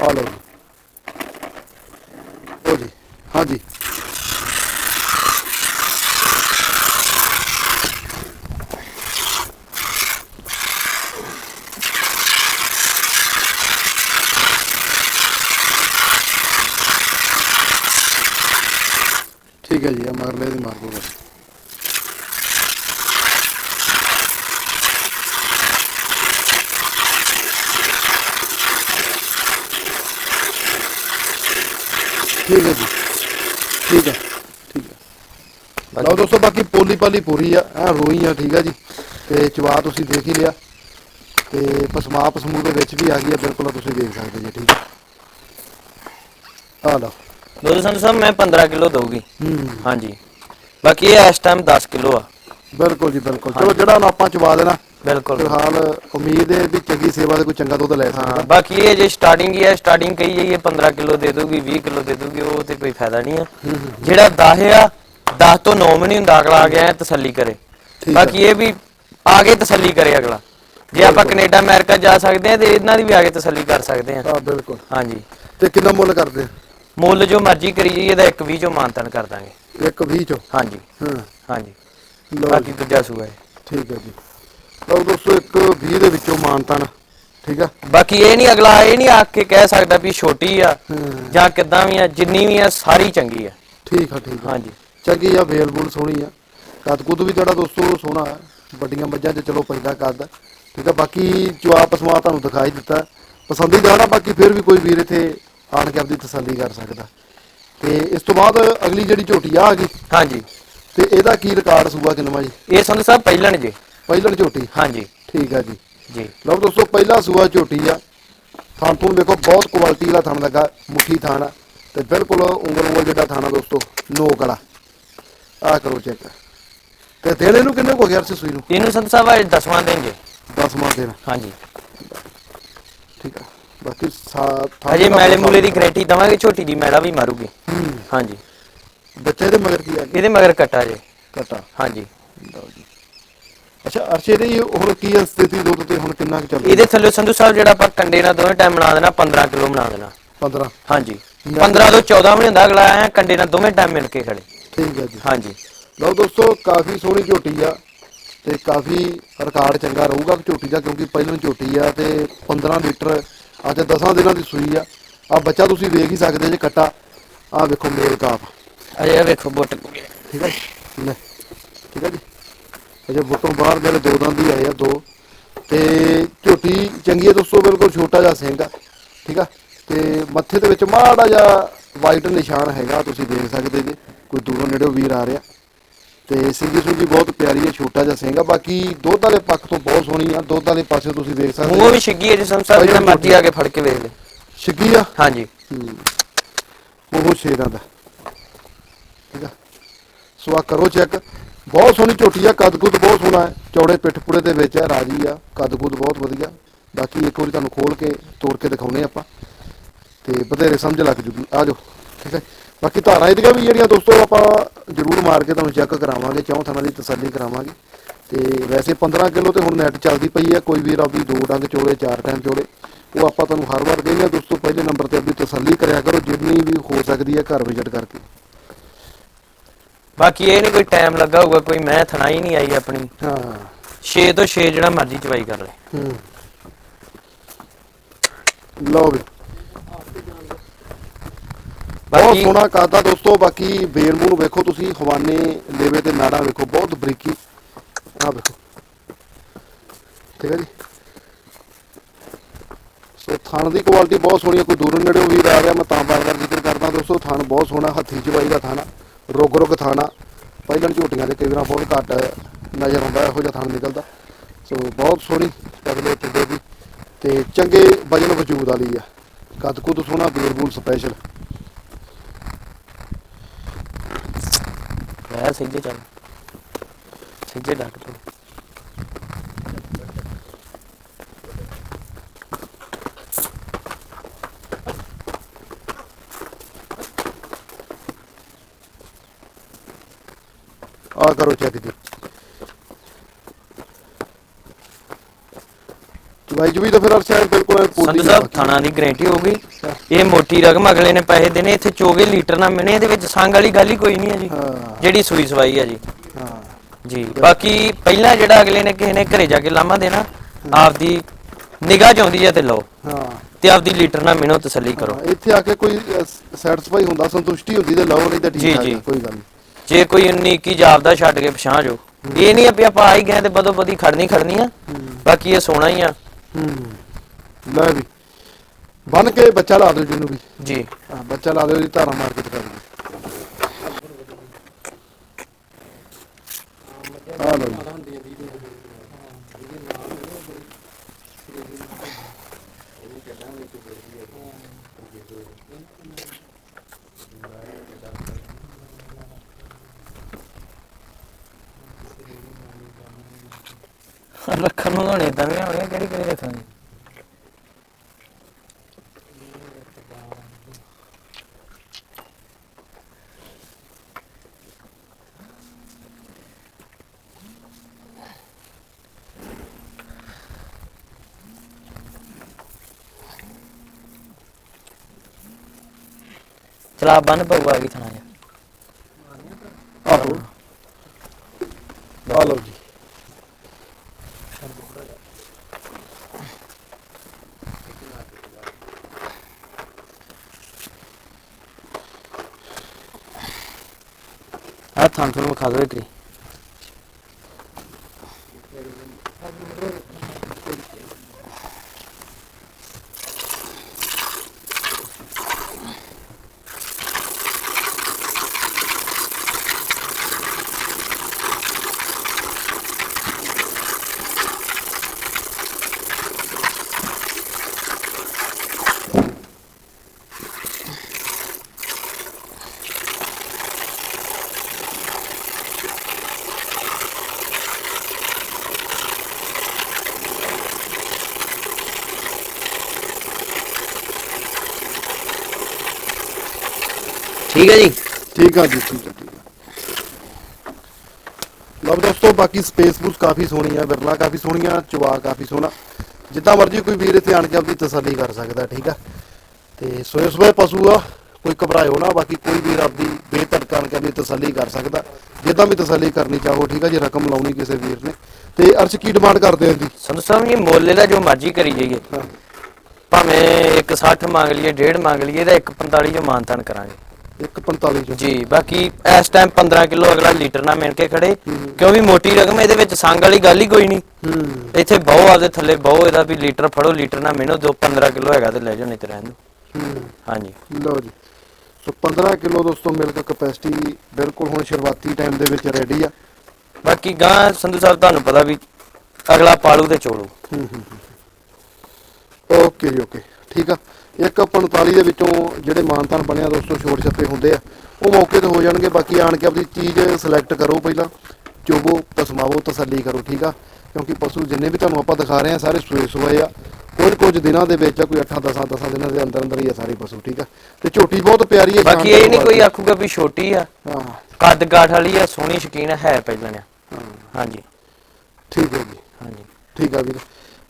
ਆ ਲਓ ਜੀ ਉਹ ਜੀ ਹਾਂ ਜੀ ਠੀਕ ਹੈ ਜੀ ਆ ਮਾਰ ਦੀ ਬਸ ਠੀਕ ਹੈ ਜੀ। ਠੀਕ ਹੈ ਠੀਕ ਹੈ। ਲਓ ਦੋਸਤੋ ਬਾਕੀ ਪੋਲੀ ਪਾਲੀ ਪੂਰੀ ਆ। ਆ ਰੋਈ ਆ ਠੀਕ ਆ ਜੀ। ਤੇ ਚਵਾ ਤੁਸੀਂ ਦੇਖ ਹੀ ਲਿਆ। ਤੇ ਪਸਮਾ ਪਸਮੂ ਦੇ ਵਿੱਚ ਵੀ ਆ ਗਈ ਆ ਬਿਲਕੁਲ ਤੁਸੀਂ ਦੇਖ ਸਕਦੇ ਜੀ ਠੀਕ ਆ। ਆ ਲਓ। ਦੁੱਧ ਸੰਧੂ ਸਾਹਿਬ ਮੈਂ 15 ਕਿਲੋ ਦਊਗੀ। ਹਾਂਜੀ। ਬਾਕੀ ਇਹ ਇਸ ਟਾਈਮ 10 ਕਿਲੋ ਆ। ਬਿਲਕੁਲ ਜੀ ਬਿਲਕੁਲ। ਚਲੋ ਜਿਹੜਾ ਹੁਣ ਆਪਾਂ ਚਵਾ ਦੇਣਾ ਬਿਲਕੁਲ। ਫਿਲਹਾਲ ਉਮੀਦ ਹੈ ਵੀ ਚੰਗੀ ਸੇਵਾ ਦੇ ਕੋਈ ਚੰਗਾ ਦੁੱਧ ਲੈ ਹਾਂ ਸਕਦਾ ਬਾਕੀ ਇਹ ਜੇ ਸਟਾਰਟਿੰਗ ਹੀ ਹੈ ਸਟਾਰਟਿੰਗ ਕਹੀ ਜਾਈਏ 15 ਕਿਲੋ ਦੇ ਦੂਗੀ 20 ਕਿਲੋ ਦੇ ਦੂਗੀ ਉਹ ਤੇ ਕੋਈ ਫਾਇਦਾ ਨਹੀਂ ਆ। ਜਿਹੜਾ 10 ਆ 10 ਤੋਂ 9 ਵੀ ਨਹੀਂ ਹੁੰਦਾ ਅਗਲਾ ਆ ਗਿਆ ਤਸੱਲੀ ਕਰੇ। ਠੀਕ ਆ। ਬਾਕੀ ਇਹ ਵੀ ਆ ਕੇ ਤਸੱਲੀ ਕਰੇ ਅਗਲਾ। ਜੇ ਆਪਾਂ ਕੈਨੇਡਾ ਅਮਰੀਕਾ ਜਾ ਸਕਦੇ ਆ ਤੇ ਇਹਨਾਂ ਦੀ ਵੀ ਆ ਕੇ ਤਸੱਲੀ ਕਰ ਸਕਦੇ ਆ। ਹਾਂ ਬਿਲਕੁਲ। ਹਾਂਜੀ। ਤੇ ਕਿੰਨਾ ਮੁੱਲ ਕਰਦੇ ਮੁੱਲ ਜੋ ਮਰਜ਼ੀ ਕਰੀ ਜਾਈਏ ਇਹਦਾ 1 20 ਚੋਂ ਮਾਨਤਨ ਕਰ ਦਾਂਗੇ। ਇੱਕ 20 ਚੋਂ? ਹਾਂਜੀ। ਹਾਂ। ਹਾਂਜੀ। ਲਓ ਬਾਕੀ ਜੀ ਦੂਜਾ ਸੂਆ ਹੈ। ਠੀਕ ਹੈ ਜੀ। ਲਓ ਦੋਸਤੋ ਇੱਕ 20 ਦੇ ਵਿੱਚੋਂ ਮਾਨਤਾਨ ਠੀਕ ਆ? ਬਾਕੀ ਇਹ ਨਹੀਂ ਅਗਲਾ ਇਹ ਨਹੀਂ ਆ ਕੇ ਕਹਿ ਸਕਦਾ ਵੀ ਛੋਟੀ ਆ ਹਾਂ। ਜਾਂ ਕਿੱਦਾਂ ਵੀ ਆ ਜਿੰਨੀ ਵੀ ਆ ਸਾਰੀ ਚੰਗੀ ਆ। ਠੀਕ ਆ ਠੀਕ ਆ। ਹਾਂਜੀ। ਚੰਗੀ ਆ ਵੇਲ ਬੂਲ ਸੋਹਣੀ ਆ। ਕੱਦ ਕੁੱਦ ਵੀ ਤੁਹਾਡਾ ਦੋਸਤੋ ਸੋਹਣਾ ਹੈ ਵੱਡੀਆਂ ਮੱਝਾਂ 'ਚ ਚਲੋ ਪੈਂਦਾ ਕੱਦ। ਠੀਕ ਆ ਬਾਕੀ ਜਵਾਬ ਪਸਮਾ ਤੁਹਾਨੂੰ ਦਿਖਾਈ ਦਿੱਤਾ। ਪਸੰਦੀਦਾ ਨਾ ਬਾਕੀ ਫਿਰ ਵੀ ਕੋਈ ਵੀਰ ਇੱਥੇ ਆਣ ਕੇ ਆਪਦੀ ਤਸੱਲੀ ਕਰ ਸਕਦਾ। ਤੇ ਇਸ ਤੋਂ ਬਾਅਦ ਅਗਲੀ ਜਿਹੜੀ ਝੋਟੀ ਆ ਆ ਗਈ। ਹਾਂਜੀ। ਤੇ ਇਹਦਾ ਕੀ ਰਿਕਾਰਡ ਸੂਆ ਕਿੰਨਵਾਂ ਜੀ? ਇਹ ਸੰਧੂ ਸਾਹਿਬ ਪਹਿਲਣ ਜੀ। ਪਹਿਲਣ ਝੋਟੀ? ਹਾਂਜੀ। ਠੀਕ ਆ ਜੀ। ਜੀ। ਲਓ ਦੋਸਤੋ ਪਹਿਲਾ ਸੂਆ ਝੋਟੀ ਆ। ਥਣ ਤੋਂ ਵੇਖੋ ਬਹੁਤ ਕੁਆਲਿਟੀ ਵਾਲਾ ਥਣ ਲੱਗਾ ਮੁੱਠੀ ਥਣ ਤੇ ਬਿਲਕੁਲ ਉਂਗਲ ਉਂਗਲ ਜਿਹੜਾ ਥਣ ਦੋਸਤੋ ਨੋਕ ਵਾਲਾ। ਆ ਕਰੋ ਚੈੱਕ ਤੇ ਦੇਣੇ ਨੂੰ ਕਿੰਨੇ ਕੋ ਗਿਆ ਸੀ ਸੂਈ ਨੂੰ? ਇਹਨੂੰ ਸੰਧੂ ਸਾਹਿਬ ਅੱਜ ਦਸਵਾਂ ਦਿਨ ਜੀ। 10 ਮਾਹ ਦੇਣਾ ਹਾਂਜੀ। ਠੀਕ ਆ। ਬਾਕੀ ਸਾ- ਦਾ ਮੈਲੇ ਮੂਲੇ ਦੀ ਗਰੰਟੀ ਦਵਾਂਗੇ ਛੋਟੀ ਦੀ ਮੈਲਾ ਵੀ ਮਾਰੂਗੀ। ਹੂੰ। ਹਾਂਜੀ। ਬੱਚੇ ਦੇ ਮਗਰ ਕੀ ਆ ਗਿਆ ਇਹਦੇ ਮਗਰ ਕੱਟਾ ਜੇ। ਕਟਾ। ਹਾਂਜੀ। ਲਓ ਜੀ। ਅੱਛਾ ਅਰਸ਼ੇ ਦੀ ਹੁਣ ਕੀ ਆ ਸਥਿਤੀ ਦੁੱਧ ਤੇ ਹੁਣ ਕਿੰਨਾ ਕੁ ਚੱਲ ਇਹਦੇ ਥੱਲੇ ਸੰਧੂ ਸਾਹਿਬ ਜਿਹੜਾ ਆਪਾਂ ਕੰਡੇ ਨਾਲ ਦੋਵੇਂ ਟਾਈਮ ਬਣਾ ਦੇਣਾ 15 ਕਿਲੋ ਬਣਾ ਦੇਣਾ। 15 ਹਾਂਜੀ। 15 ਤੋਂ 14 ਵੀ ਨੀ ਹੁੰਦਾ ਅਗਲਾ ਐ ਕੰਡੇ ਨਾਲ ਦੋਵੇਂ ਟਾਈਮ ਮਿਲ ਕੇ ਖੜੇ। ਠੀਕ ਹੈ ਜੀ। ਹਾਂਜੀ। ਲਓ ਦੋਸਤੋ ਕਾਫੀ ਸੋਹਣੀ ਝੋਟੀ ਆ ਤੇ ਕਾਫੀ ਰਿਕਾਰਡ ਚੰਗਾ ਰਹੂਗਾ ਝੋਟੀ ਦਾ ਕਿਉਂਕਿ ਪਹਿਲਾਂ ਝੋਟੀ ਆ ਤੇ 15 ਲੀਟਰ ਅੱਜ 10 ਦਿਨਾਂ ਦੀ ਸੂਈ ਆ। ਆ ਬੱਚਾ ਤੁਸੀਂ ਵੇਖ ਹੀ ਸਕਦੇ ਜੇ ਕੱਟਾ। ਆ ਵੇਖੋ ਮੇਲ ਕਾਪ। ਅਜੇ ਇਹ ਵੇਖੋ ਬੁੱਟ। ਠੀਕ ਹੈ? ਲੈ। ਠੀਕ ਹੈ ਜੀ? ਅਜੇ ਬੁੱਤੋਂ ਬਾਹਰ ਜਿਹੜੇ ਦੋ ਦੰਦ ਹੀ ਆਏ ਆ ਦੋ। ਤੇ ਝੋਟੀ ਚੰਗੀ ਹੈ ਦੋਸਤੋ ਬਿਲਕੁਲ ਛੋਟਾ ਜਿਹਾ ਸਿੰਘ ਆ। ਠੀਕ ਆ? ਤੇ ਮੱਥੇ ਦੇ ਵਿੱਚ ਮਾੜਾ ਜਿਹਾ ਵਾਈਟ ਨਿਸ਼ਾਨ ਹੈਗਾ ਤੁਸੀਂ ਦੇਖ ਸਕਦੇ ਜੇ। ਕੋਈ ਦੂਰੋਂ ਨੇੜਿਓਂ ਵੀਰ ਆ ਰਿਹਾ। ਤੇ ਸਿੰਗੀ ਸੁੰਗੀ ਬਹੁਤ ਪਿਆਰੀ ਹੈ ਛੋਟਾ ਜਿਹਾ ਸਿੰਘ ਆ। ਬਾਕੀ ਦੁੱਧ ਵਾਲੇ ਪੱਖ ਤੋਂ ਬਹੁਤ ਸੋਹਣੀ ਆ। ਦੁੱਧ ਵਾਲੇ ਪਾਸੇ ਤੁਸੀਂ ਦੇਖ ਸਕਦੇ ਮੂੰਹ ਵੀ ਛਿੱਗੀ ਹੈ ਜੀ ਸਾਹਿਬ ਜਿਹੜਾ ਮਰਜ਼ੀ ਆ ਕੇ ਫੜ ਕੇ ਵੇਖ ਲੈ। ਛਿੱਗੀ ਆ? ਹਾਂਜੀ। ਉਹ ਸ਼ੇਰਾਂ ਦਾ। ਠੀਕ ਆ। ਸੋ ਆ ਕਰੋ ਚੈੱਕ। ਬਹੁਤ ਸੋਹਣੀ ਝੋਟੀ ਆ ਕੱਦ ਕੁੱਦ ਬਹੁਤ ਸੋਹਣਾ ਹੈ। ਚੌੜੇ ਪਿੱਠ ਪੁੜੇ ਦੇ ਵਿੱਚ ਹੈ ਰਾਜੀ ਆ। ਕੱਦ ਕੁੱਦ ਬਹੁਤ ਵਧੀਆ। ਬਾਕੀ ਇੱਕ ਵਾਰੀ ਤੁਹਾਨੂੰ ਖੋਲ ਕੇ ਤੋੜ ਕੇ ਦਿਖਾਉਨੇ ਆਪਾਂ। ਤੇ ਬਥੇਰੇ ਸਮਝ ਲੱਗ ਜੂਗੀ। ਆ ਜਾਓ। ਠੀਕ ਹੈ। ਬਾਕੀ ਧਾਰਾਂ ਇਹਦੀਆਂ ਵੀ ਜਿਹੜੀਆਂ ਦੋਸਤੋ ਆਪਾਂ ਜ਼ਰੂਰ ਮਾਰ ਕੇ ਤੁਹਾਨੂੰ ਚੈੱਕ ਕਰਾਵਾਂਗੇ ਚੌਂ ਥਾਂ ਦੀ ਤਸੱਲੀ ਕਰਾਵਾਂਗੇ। ਤੇ ਵੈਸੇ 15 ਕਿਲੋ ਤੇ ਹੁਣ ਨੈਟ ਚੱਲਦੀ ਪਈ ਆ ਕੋਈ ਵੀਰ ਆਪਦੀ ਦੋ ਡੰਗ ਚੋਲੇ ਚਾਰ ਟਾਈਮ ਚੋਲੇ ਉਹ ਆਪਾਂ ਤੁਹਾਨੂੰ ਹਰ ਵਾਰ ਕਹਿੰਦੇ ਆ ਦੋਸਤੋ ਪਹਿਲੇ ਨੰਬਰ ਤੇ ਆਪਦੀ ਤਸੱਲੀ ਕਰਿਆ ਕਰੋ ਜਿੰਨੀ ਵੀ ਹੋ ਸਕਦੀ ਹੈ ਘਰ ਵਿਜ਼ਿਟ ਕਰਕੇ। ਬਾਕੀ ਇਹ ਨਹੀਂ ਕੋਈ ਟਾਈਮ ਲੱਗਾ ਹੋਊਗਾ ਕੋਈ ਮੈਂ ਥਣਾਈ ਨਹੀਂ ਆਈ ਆਪਣੀ। ਹਾਂ। 6 ਤੋਂ 6 ਜਿਹੜਾ ਮਰਜ਼ੀ ਚਵਾਈ ਕਰ ਲੈ। ਹੂੰ। ਲਓ ਵੀ। ਬਹੁਤ ਸੋਹਣਾ ਕਾਦਾ ਦੋਸਤੋ ਬਾਕੀ ਬੇਨ ਨੂੰ ਵੇਖੋ ਤੁਸੀਂ ਹਵਾਨੇ ਲੇਵੇ ਤੇ ਨਾੜਾ ਵੇਖੋ ਬਹੁਤ ਬਰੀਕੀ। ਆ ਵੇਖੋ। ਠੀਕ ਹੈ ਜੀ। ਸੋ ਥਣ ਦੀ ਕੁਆਲਿਟੀ ਬਹੁਤ ਸੋਹਣੀ ਹੈ ਕੋਈ ਦੂਰੋਂ ਨੇੜੇ ਵੀ ਆ ਰਿਹਾ ਮੈਂ ਤਾਂ ਬਾਰ-ਬਾਰ ਜ਼ਿਕਰ ਕਰਦਾ ਦੋਸਤੋ ਥਣ ਬਹੁਤ ਸੋਹਣਾ ਹੱਥੀ ਚਵਾਈ ਦਾ ਥਣ ਆ ਰੁੱਗ ਰੁੱਗ ਥਣ ਪਹਿਲਾਂ ਝੋਟੀਆਂ ਦੇ ਕਈ ਵਾਰ ਬਹੁਤ ਘੱਟ ਨਜ਼ਰ ਆਉਂਦਾ ਇਹੋ ਜਿਹਾ ਥਣ ਨਿਕਲਦਾ। ਸੋ ਬਹੁਤ ਸੋਹਣੀ ਅਗਲੇ ਟਿੱਡੇ ਦੀ ਤੇ ਚੰਗੇ ਵਜਨ ਵਜੂਦ ਵਾਲੀ ਆ। ਕੱਦ ਕੁੱਦ ਸੋਹਣਾ ਬੀਰਬੂਲ ਸਪੈਸ਼ਲ ਮੈਂ ਸਿੱਧੇ ਚੱਲ। ਸਿੱਧੇ ਡੱਕ ਤੋ। ਆ ਕਰੋ ਚੈੱਕ ਜੀ। ਚਵਾਈ ਜੁਈ ਤਾਂ ਫਿਰ ਅਰਸ਼ਾ ਬਿਲਕੁਲ ਸੰਧੂ ਸਾਹਿਬ ਥਾਣਾ ਦੀ ਗਰੰਟੀ ਹੋਊਗੀ। ਇਹ ਮੋਟੀ ਰਕਮ ਅਗਲੇ ਨੇ ਪੈਸੇ ਦੇਣੇ ਇੱਥੇ ਚੋਗੇ ਲੀਟਰ ਨਾ ਮਿਲਣੇ ਇਹਦੇ ਵਿੱਚ ਸੰਗ ਵਾਲੀ ਗੱਲ ਹੀ ਕੋਈ ਨਹੀਂ ਹੈ ਜੀ। ਹਾਂ। ਜਿਹੜੀ ਸੂਈ ਸਵਾਈ ਹੈ ਜੀ। ਹਾਂ। ਜੀ ਬਾਕੀ ਪਹਿਲਾਂ ਜਿਹੜਾ ਅਗਲੇ ਨੇ ਕਿਸੇ ਨੇ ਘਰੇ ਜਾ ਕੇ ਲਾਮਾ ਦੇਣਾ ਆਪਦੀ ਨਿਗਾਹ ਚ ਆਉਂਦੀ ਹੈ ਤੇ ਲਓ। ਹਾਂ। ਤੇ ਆਪਦੀ ਲੀਟਰ ਨਾਲ ਮਿਣੋ ਤਸੱਲੀ ਕਰੋ। ਹਾਂ, ਇੱਥੇ ਆ ਕੇ ਕੋਈ ਸੈਟੀਸਫਾਈ ਹੁੰਦਾ ਸੰਤੁਸ਼ਟੀ ਹੁੰਦੀ ਤੇ ਲਓ ਨਹੀਂ ਤਾਂ ਜੀ, ਠੀਕ ਠਾਕ ਜੀ। ਆ, ਕੋਈ ਗੱਲ ਨਹੀਂ। ਜੇ ਕੋਈ 19 21 ਜਾਪਦਾ ਛੱਡ ਕੇ ਪਛਾਂ ਜੋ ਇਹ ਨਹੀਂ ਆ ਵੀ ਆਪਾਂ ਆ ਹੀ ਗਏ ਤੇ ਬਦੋ ਬਦੀ ਖੜਨੀ ਖੜਨੀ ਆ। ਬਾਕੀ ਇਹ ਸੋਣਾ ਹੀ ਆ। ਹੂੰ। ਲੈ ਵੀ। ਬਨ ਕੇ ਬੱਚਾ ਲਾ ਦਿਓ ਜਿਹਨੂੰ ਵੀ। ਜੀ। ਹਾਂ ਬੱਚਾ ਲਾ ਦਿਓ ਜੀ ਧਾਰਾ ਮਾਰ ਕੇ ਦਿਖਾ ਦਿਓ ਆ ਲਓ ਜੀ। ਰੱਖਣ ਨੂੰ ਹੋਣੇ ਤਾਂ ਵੀ ਹੋਣੇ ਕਿਹੜੀ ਕਿਹੜੀ ਰੱਖਾਂਗੇ ਚਲਾ ਬੰਨ ਪਊਗਾ ਕੀ ਥਾਣਾ ਆਹੋ। ਆ ਲਓ ਜੀ। ਆ ਥਾਂ ਤੁਹਾਨੂੰ ਖਾ ਦੋ ਇਤਰੀ ਠੀਕ ਹੈ ਜੀ? ਠੀਕ ਆ ਜੀ ਠੀਕ ਆ ਠੀਕ ਆ। ਲਓ ਦੋਸਤੋ ਬਾਕੀ ਸਪੇਸ ਬੂਸ ਕਾਫੀ ਸੋਹਣੀ ਆ ਬਿਰਲਾ ਕਾਫੀ ਸੋਹਣੀ ਆ ਚਵਾ ਕਾਫੀ ਸੋਹਣਾ। ਜਿੱਦਾਂ ਮਰਜ਼ੀ ਕੋਈ ਵੀਰ ਇੱਥੇ ਆਣ ਕੇ ਆਪਦੀ ਤਸੱਲੀ ਕਰ ਸਕਦਾ ਠੀਕ ਆ। ਤੇ ਸੋਏ ਸੋਏ ਪਸ਼ੂ ਆ ਕੋਈ ਘਬਰਾਇਓ ਨਾ ਬਾਕੀ ਕੋਈ ਵੀਰ ਆਪਦੀ ਬੇਧੜਕ ਆਣ ਕੇ ਆਪਦੀ ਤਸੱਲੀ ਕਰ ਸਕਦਾ। ਜਿੱਦਾਂ ਵੀ ਤਸੱਲੀ ਕਰਨੀ ਚਾਹੋ ਠੀਕ ਆ ਜੀ ਰਕਮ ਲਾਉਣੀ ਕਿਸੇ ਵੀਰ ਨੇ। ਤੇ ਅਰਸ਼ ਕੀ ਡਿਮਾਂਡ ਕਰਦੇ ਆ ਜੀ? ਸੰਧੂ ਸਾਹਿਬ ਜੀ ਮੁੱਲ ਇਹਦਾ ਜੋ ਮਰਜ਼ੀ ਕਰੀ ਜਾਈਏ। ਭਾਵੇਂ 160 ਮੰਗ ਲਈਏ 1.5 ਮੰਗ ਲਈਏ ਇਹਦਾ 145 ਜੋ ਮਾਨਤਾਨ ਕਰਾਂਗੇ। 145 ਚ। ਜੀ ਬਾਕੀ ਇਸ ਟਾਈਮ 15 ਕਿਲੋ ਅਗਲਾ ਲੀਟਰ ਨਾਲ ਮਿਣ ਕੇ ਖੜੇ। ਕਿਉਂਕਿ ਮੋਟੀ ਰਕਮ ਇਹਦੇ ਵਿੱਚ ਸੰਗ ਵਾਲੀ ਗੱਲ ਹੀ ਕੋਈ ਨਹੀਂ। ਇੱਥੇ ਬਹੁ ਆਪਦੇ ਥੱਲੇ ਬਹੁ ਇਹਦਾ ਵੀ ਲੀਟਰ ਫੜੋ ਲੀਟਰ ਨਾਲ ਮਿਣੋ ਦੋ 15 ਕਿਲੋ ਹੈਗਾ ਤੇ ਲੈ ਜਾਓ ਨਹੀਂ ਤੇ ਰਹਿਣ ਦਿਓ। ਹਾਂਜੀ। ਲਓ ਜੀ। ਸੋ 15 ਕਿਲੋ ਦੋਸਤੋ ਮਿਲਕ ਕਪੈਸਿਟੀ ਬਿਲਕੁਲ ਹੁਣ ਸ਼ੁਰੂਆਤੀ ਟਾਈਮ ਦੇ ਵਿੱਚ ਰੈਡੀ ਆ। ਬਾਕੀ ਗਾਂ ਸੰਧੂ ਸਾਹਿਬ ਤੁਹਾਨੂੰ ਪਤਾ ਵੀ ਅਗਲਾ ਪਾਲੂ ਤੇ ਚੋਲੂ। ਓਕੇ ਜੀ ਓਕੇ। ਠੀਕ ਆ। 145 ਦੇ ਵਿੱਚੋਂ ਜਿਹੜੇ ਮਾਨਤਾਨ ਬਣਿਆ ਦੋਸਤੋ ਛੋਟ ਛੱਪੇ ਹੁੰਦੇ ਆ। ਉਹ ਮੌਕੇ ਤੇ ਹੋ ਜਾਣਗੇ। ਬਾਕੀ ਆਣ ਕੇ ਆਪਣੀ ਚੀਜ਼ ਸਿਲੈਕਟ ਕਰੋ ਪਹਿਲਾਂ। ਚੋਬੋ ਪਸਮਾਵੋ ਤਸੱਲੀ ਕਰੋ ਠੀਕ ਆ? ਕਿਉਂਕਿ ਪਸ਼ੂ ਜਿੰਨੇ ਵੀ ਤੁਹਾਨੂੰ ਆਪਾਂ ਦਿਖਾ ਰਹੇ ਆ ਸਾਰੇ ਸੂਏ ਸੂਏ ਆ। ਕੁਝ ਕੁਝ ਦਿਨਾਂ ਦੇ ਵਿੱਚ ਆ ਕੋਈ 8 10 10 ਦਿਨਾਂ ਦੇ ਅੰਦਰ ਅੰਦਰ ਹੀ ਆ ਸਾਰੇ ਪਸ਼ੂ ਠੀਕ ਆ? ਤੇ ਝੋਟੀ ਬਹੁਤ ਪਿਆਰੀ ਹੈ ਬਾਕੀ ਇਹ ਨਹੀਂ ਕੋਈ ਆਖੂਗਾ ਵੀ ਛੋਟੀ ਆ। ਹਾਂ। ਕੱਦ ਕਾਠ ਵਾਲੀ ਆ ਸੋਹਣੀ ਸ਼ਕੀਨ ਹੈ ਪਹਿਲਾਂ ਹਾਂ। ਹਾਂਜੀ। ਠੀਕ ਹੈ ਜੀ। ਹਾਂਜੀ। ਠੀਕ ਆ ਵੀਰ।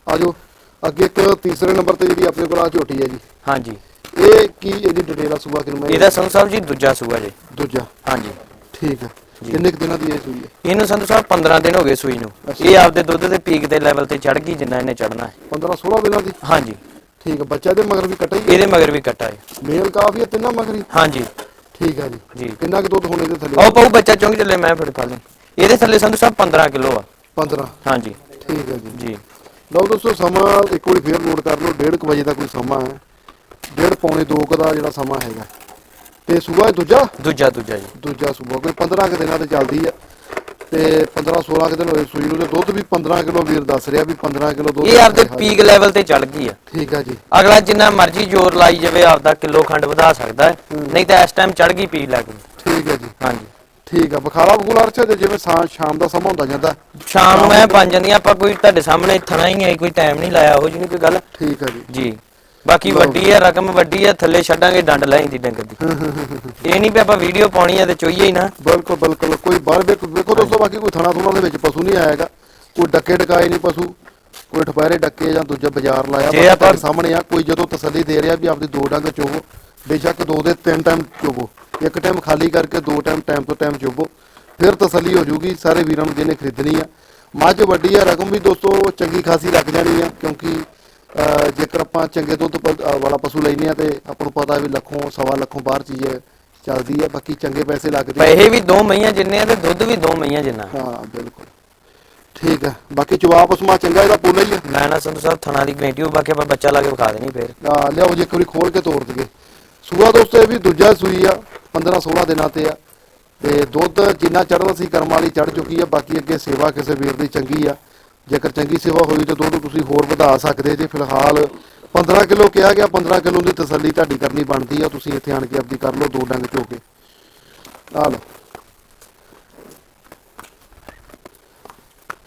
ਆਜੋ ਅੱਗੇ ਇੱਕ ਤੀਸਰੇ ਨੰਬਰ ਤੇ ਜਿਹੜੀ ਆਪਣੇ ਕੋਲ ਆ ਝੋਟੀ ਹੈ ਜੀ। ਹਾਂਜੀ। ਇਹ ਕੀ ਇਹਦੀ ਡਿਟੇਲ ਆ ਸੁਬਾ ਕਿਨੂੰ ਮੈਂ ਇਹਦਾ ਸੰਧੂ ਸਾਹਿਬ ਜੀ ਦੂਜਾ ਸੂਆ ਜੀ। ਦੂਜਾ। ਹਾਂਜੀ। ਠੀਕ ਆ। ਕਿੰਨੇ ਕੁ ਦਿਨਾਂ ਦੀ ਇਹ ਸੂਈ ਹੈ? ਇਹਨੂੰ ਸੰਧੂ ਸਾਹਿਬ 15 ਦਿਨ ਹੋ ਗਏ ਸੂਈ ਨੂੰ। ਇਹ ਆਪਦੇ ਦੁੱਧ ਦੇ ਪੀਕ ਦੇ ਲੈਵਲ ਤੇ ਚੜ ਗਈ ਜਿੰਨਾ ਇਹਨੇ ਚੜਨਾ ਹੈ। 15 16 ਦਿਨਾਂ ਦੀ? ਹਾਂਜੀ। ਠੀਕ ਹੈ ਬੱਚਾ ਦੇ ਮਗਰ ਵੀ ਕੱਟਾ ਹੀ ਇਹਦੇ ਮਗਰ ਵੀ ਕੱਟਾ ਹੈ। ਮੇਲ ਕਾਫੀ ਹੈ ਤਿੰਨਾਂ ਮਗਰ ਹੀ? ਹਾਂਜੀ। ਠੀਕ ਹੈ ਜੀ। ਜੀ। ਕਿੰਨਾ ਕੁ ਦੁੱਧ ਹੋਣੇ ਦੇ ਥੱਲੇ? ਉਹ ਪਾਉ ਬੱਚਾ ਚੁੰਗ ਚੱਲੇ ਮੈਂ ਫਿਰ ਖਾ ਲਈ ਇਹਦੇ ਥੱਲੇ ਸੰਧੂ ਸਾਹਿਬ 15 ਕਿਲੋ ਆ। 15 ਹਾਂਜੀ। ਠੀਕ ਹੈ ਜੀ। ਜੀ। ਲਓ ਦੋਸਤੋ ਸਮਾਂ ਇੱਕ ਵਾਰੀ ਫੇਰ ਨੋਟ ਕਰ ਲਓ। 1:30 ਵਜੇ ਦਾ ਕੋਈ ਸਮਾਂ ਹੈ। ਡੇਢ ਪੌਣੇ 2 ਦਾ ਜਿਹੜਾ ਸਮਾਂ ਹੈਗਾ। ਤੇ ਸੂਬਾ ਦੂਜਾ? ਦੂਜਾ ਦੂਜਾ ਜੀ। ਦੂਜਾ ਸੂਬਾ ਕੋਈ 15 ਕੁ ਦਿਨਾਂ ਤੇ ਚੱਲਦੀ ਆ। ਤੇ 15 16 ਕੁ ਦਿਨ ਹੋਏ ਸੂਈ ਨੂੰ ਤੇ ਦੁੱਧ ਵੀ 15 ਕਿਲੋ ਵੀਰ ਦੱਸ ਰਿਹਾ ਵੀ 15 ਕਿਲੋ ਦੁੱਧ ਇਹ ਆਪਦੇ ਪੀਕ ਲੈਵਲ ਤੇ ਚੜ ਗਈ ਆ। ਠੀਕ ਆ ਜੀ। ਅਗਲਾ ਜਿੰਨਾ ਮਰਜ਼ੀ ਜ਼ੋਰ ਲਾਈ ਜਾਵੇ ਆਪਦਾ ਕਿਲੋ ਖੰਡ ਵਧਾ ਸਕਦਾ ਹੈ। ਨਹੀਂ ਤਾਂ ਇਸ ਟਾਈਮ ਚੜ ਗਈ ਪੀ ਲੱਗ ਠੀਕ ਆ ਜੀ। ਹਾਂਜੀ। ਠੀਕ ਆ ਬਖਾਲਾ ਬਖੂਲਾ ਅਰਚੇ ਤੇ ਜਿਵੇਂ ਸ਼ਾ- ਸ਼ਾਮ ਦਾ ਸਮਾਂ ਹੁੰਦਾ ਜਾਂਦਾ। ਸ਼ਾਮ ਨੂੰ ਐ ਬਣ ਜਾਂਦੀਆਂ ਆਪਾਂ ਕੋਈ ਤੁਹਾਡੇ ਸਾਹਮਣੇ ਥਣਾ ਹੀ ਹੈ ਕੋਈ ਟਾਈਮ ਨਹੀਂ ਲਾਇਆ ਉਹ ਜਿਹੀ ਕੋਈ ਗੱਲ। ਠੀਕ ਆ ਜੀ। ਜੀ। ਬਾਕੀ ਵੱਡੀ ਹੈ ਰਕਮ ਵੱਡੀ ਹੈ ਥੱਲੇ ਛੱਡਾਂਗੇ ਡੰਡ ਲੈਂਦੀ ਡੰਗਰ ਦੀ। ਇਹ ਨਹੀਂ ਵੀ ਆਪਾਂ ਵੀਡੀਓ ਪਾਉਣੀ ਹੈ ਤੇ ਚੋਈਏ ਹੀ ਨਾ। ਬਿਲਕੁਲ ਬਿਲਕੁਲ ਕੋਈ ਬਾਹਰ ਵੇਖੋ ਦੋਸਤੋ ਬਾਕੀ ਕੋਈ ਥਣਾ ਥੁਣਾ ਦੇ ਵਿੱਚ ਪਸ਼ੂ ਨਹੀਂ ਆਏਗਾ ਕੋਈ ਡੱਕੇ ਡਕਾਏ ਨਹੀਂ ਪਸ਼ੂ ਕੋਈ ਠਪਾਰੇ ਡੱਕੇ ਜਾਂ ਦੂਜਾ ਬਾਜ਼ਾਰ ਲਾਇਆ ਜੇ ਆਪਾਂ- ਸਾਹਮਣੇ ਆ ਕੋਈ ਜਦੋਂ ਤਸੱਲੀ ਦੇ ਰਿਹਾ ਵੀ ਆਪਦੀ ਦੋ ਡੰਗ ਚੋਵੋ ਬੇਸ਼ੱਕ ਦੋ ਦੇ ਤਿੰਨ ਟਾਈਮ ਚੋਵੋ। ਇੱਕ ਟਾਈਮ ਖਾਲੀ ਕਰਕੇ ਦੋ ਟਾਈਮ ਟਾਈਮ ਤੋਂ ਟਾਈਮ ਚੋਵੋ ਫਿਰ ਤਸੱਲੀ ਹੋ ਜੂਗੀ ਸਾਰੇ ਵੀਰਾਂ ਨੂੰ ਜਿਹਨੇ ਖਰੀਦਣੀ ਆ। ਮੱਝ ਵੱਡੀ ਆ ਰਕਮ ਵੀ ਦੋਸਤੋ ਚੰਗੀ ਖਾਸੀ ਲੱਗ ਜਾਣੀ ਆ ਕਿਉਂਕਿ ਜੇਕਰ ਆਪਾਂ ਚੰਗੇ ਦੁੱਧ ਵਾਲਾ ਪਸ਼ੂ ਲੈਨੇ ਆ ਤੇ ਆਪਾਂ ਨੂੰ ਪਤਾ ਵੀ ਲੱਖੋਂ ਸਵਾ ਲੱਖੋਂ ਬਾਹਰ ਚੀਜ਼ ਚੱਲਦੀ ਆ ਬਾਕੀ ਚੰਗੇ ਪੈਸੇ ਲੱਗਦੇ ਆ। ਪੈਸੇ ਵੀ ਦੋ ਮਈਆਂ ਜਿੰਨੇ ਆ ਤੇ ਦੁੱਧ ਵੀ ਦੋ ਮਈਆਂ ਜਿੰਨਾ। ਹਾਂ ਬਿਲਕੁਲ। ਠੀਕ ਹੈ ਬਾਕੀ ਜਵਾਬ ਉਸਮਾ ਚੰਗਾ ਇਹਦਾ ਪੂਰਾ ਹੀ ਹੈ ਮੈਂ ਨਾ ਸੰਧੂ ਸਾਹਿਬ ਥਣਾ ਦੀ ਗਰੰਟੀ ਉਹ ਬਾਕੀ ਆਪਾਂ ਬੱਚਾ ਲਾ ਕੇ ਵਿਖਾ ਦੇਣੀ ਫੇਰ। ਆ ਲਿਆਓ ਜੀ ਇੱਕ ਵਾਰੀ ਖੋਲ ਕੇ ਤੋੜ ਦਈਏ। ਸੂਆ ਦੋਸਤੋ ਇਹ ਵੀ ਦੂਜਾ ਸੂਈ ਆ। 15 16 ਦਿਨਾਂ ਤੇ ਆ। ਤੇ ਦੁੱਧ ਜਿੰਨਾ ਚੜਦਾ ਸੀ ਕਰਮ ਵਾਲੀ ਚੜ ਚੁੱਕੀ ਆ, ਬਾਕੀ ਅੱਗੇ ਸੇਵਾ ਕਿਸੇ ਵੀਰ ਦੀ ਚੰਗੀ ਆ। ਜੇਕਰ ਚੰਗੀ ਸੇਵਾ ਹੋਈ ਤਾਂ ਦੁੱਧ ਤੁਸੀਂ ਹੋਰ ਵਧਾ ਸਕਦੇ ਜੇ। ਫਿਲਹਾਲ 15 ਕਿਲੋ ਕਿਹਾ ਗਿਆ 15 ਕਿਲੋ ਦੀ ਤਸੱਲੀ ਤੁਹਾਡੀ ਕਰਨੀ ਬਣਦੀ ਆ। ਤੁਸੀਂ ਇੱਥੇ ਆਣ ਕੇ ਆਪਦੀ ਕਰ ਲਓ ਦੋ ਡੰਗ ਚੋ ਕੇ ਆ ਲਓ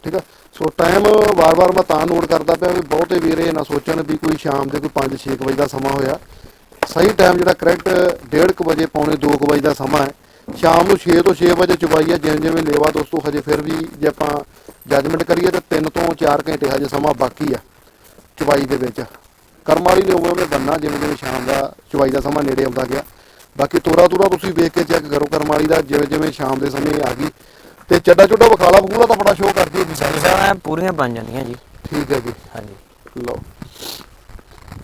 ਠੀਕ ਆ? ਸੋ ਟਾਈਮ ਵਾਰ-ਵਾਰ ਮੈਂ ਤਾਂ ਨੋਟ ਕਰਦਾ ਪਿਆ ਵੀ ਬਹੁਤੇ ਵੀਰ ਇਹ ਨਾ ਸੋਚਣ ਵੀ ਕੋਈ ਸ਼ਾਮ ਦੇ ਕੋਈ 5-6 ਵਜੇ ਦਾ ਸਮਾਂ ਹੋਇਆ। ਸਹੀ ਟਾਈਮ ਜਿਹੜਾ ਕਰੈਕਟ 1:30 ਵਜੇ ਪੌਣੇ 2 ਵਜੇ ਦਾ ਸਮਾਂ ਹੈ। ਸ਼ਾਮ ਨੂੰ 6 ਤੋਂ 6 ਵਜੇ ਚੁਬਾਈ ਹੈ ਜਿਵੇਂ ਜਿਵੇਂ ਲੇਵਾ ਦੋਸਤੋ ਹਜੇ ਫਿਰ ਵੀ ਜੇ ਆਪਾਂ ਜੱਜਮੈਂਟ ਕਰੀਏ ਤਾਂ 3 ਤੋਂ 4 ਘੰਟੇ ਹਜੇ ਸਮਾਂ ਬਾਕੀ ਆ ਚੁਬਾਈ ਦੇ ਵਿੱਚ। ਕਰਮ ਵਾਲੀ ਨੇ ਉਵੇਂ ਉਵੇਂ ਬੰਨਾ ਜਿਵੇਂ ਜਿਵੇਂ ਸ਼ਾਮ ਦਾ ਚੁਬਾਈ ਦਾ ਸਮਾਂ ਨੇੜੇ ਆਉਂਦਾ ਗਿਆ। ਬਾਕੀ ਤੋਰਾ ਤੋਰਾ ਤੁਸੀਂ ਵੇਖ ਕੇ ਚੈੱਕ ਕਰੋ ਕਰਮ ਵਾਲੀ ਦਾ ਜਿਵੇਂ ਜਿਵੇਂ ਸ਼ਾਮ ਦੇ ਸਮੇਂ ਆ ਗਈ। ਤੇ ਚੱਡਾ ਚੁੱਡਾ ਵਿਖਾਲਾ ਬਖੂਲਾ ਤਾਂ ਬੜਾ ਸ਼ੋਅ ਕਰਦੀ ਹੈ ਸੰਧੂ ਸਾਹਿਬ ਪੂਰੀਆਂ ਬਣ ਜਾਂਦੀਆਂ ਜੀ। ਠੀਕ ਹੈ ਜੀ। ਹਾਂਜੀ। ਲਓ।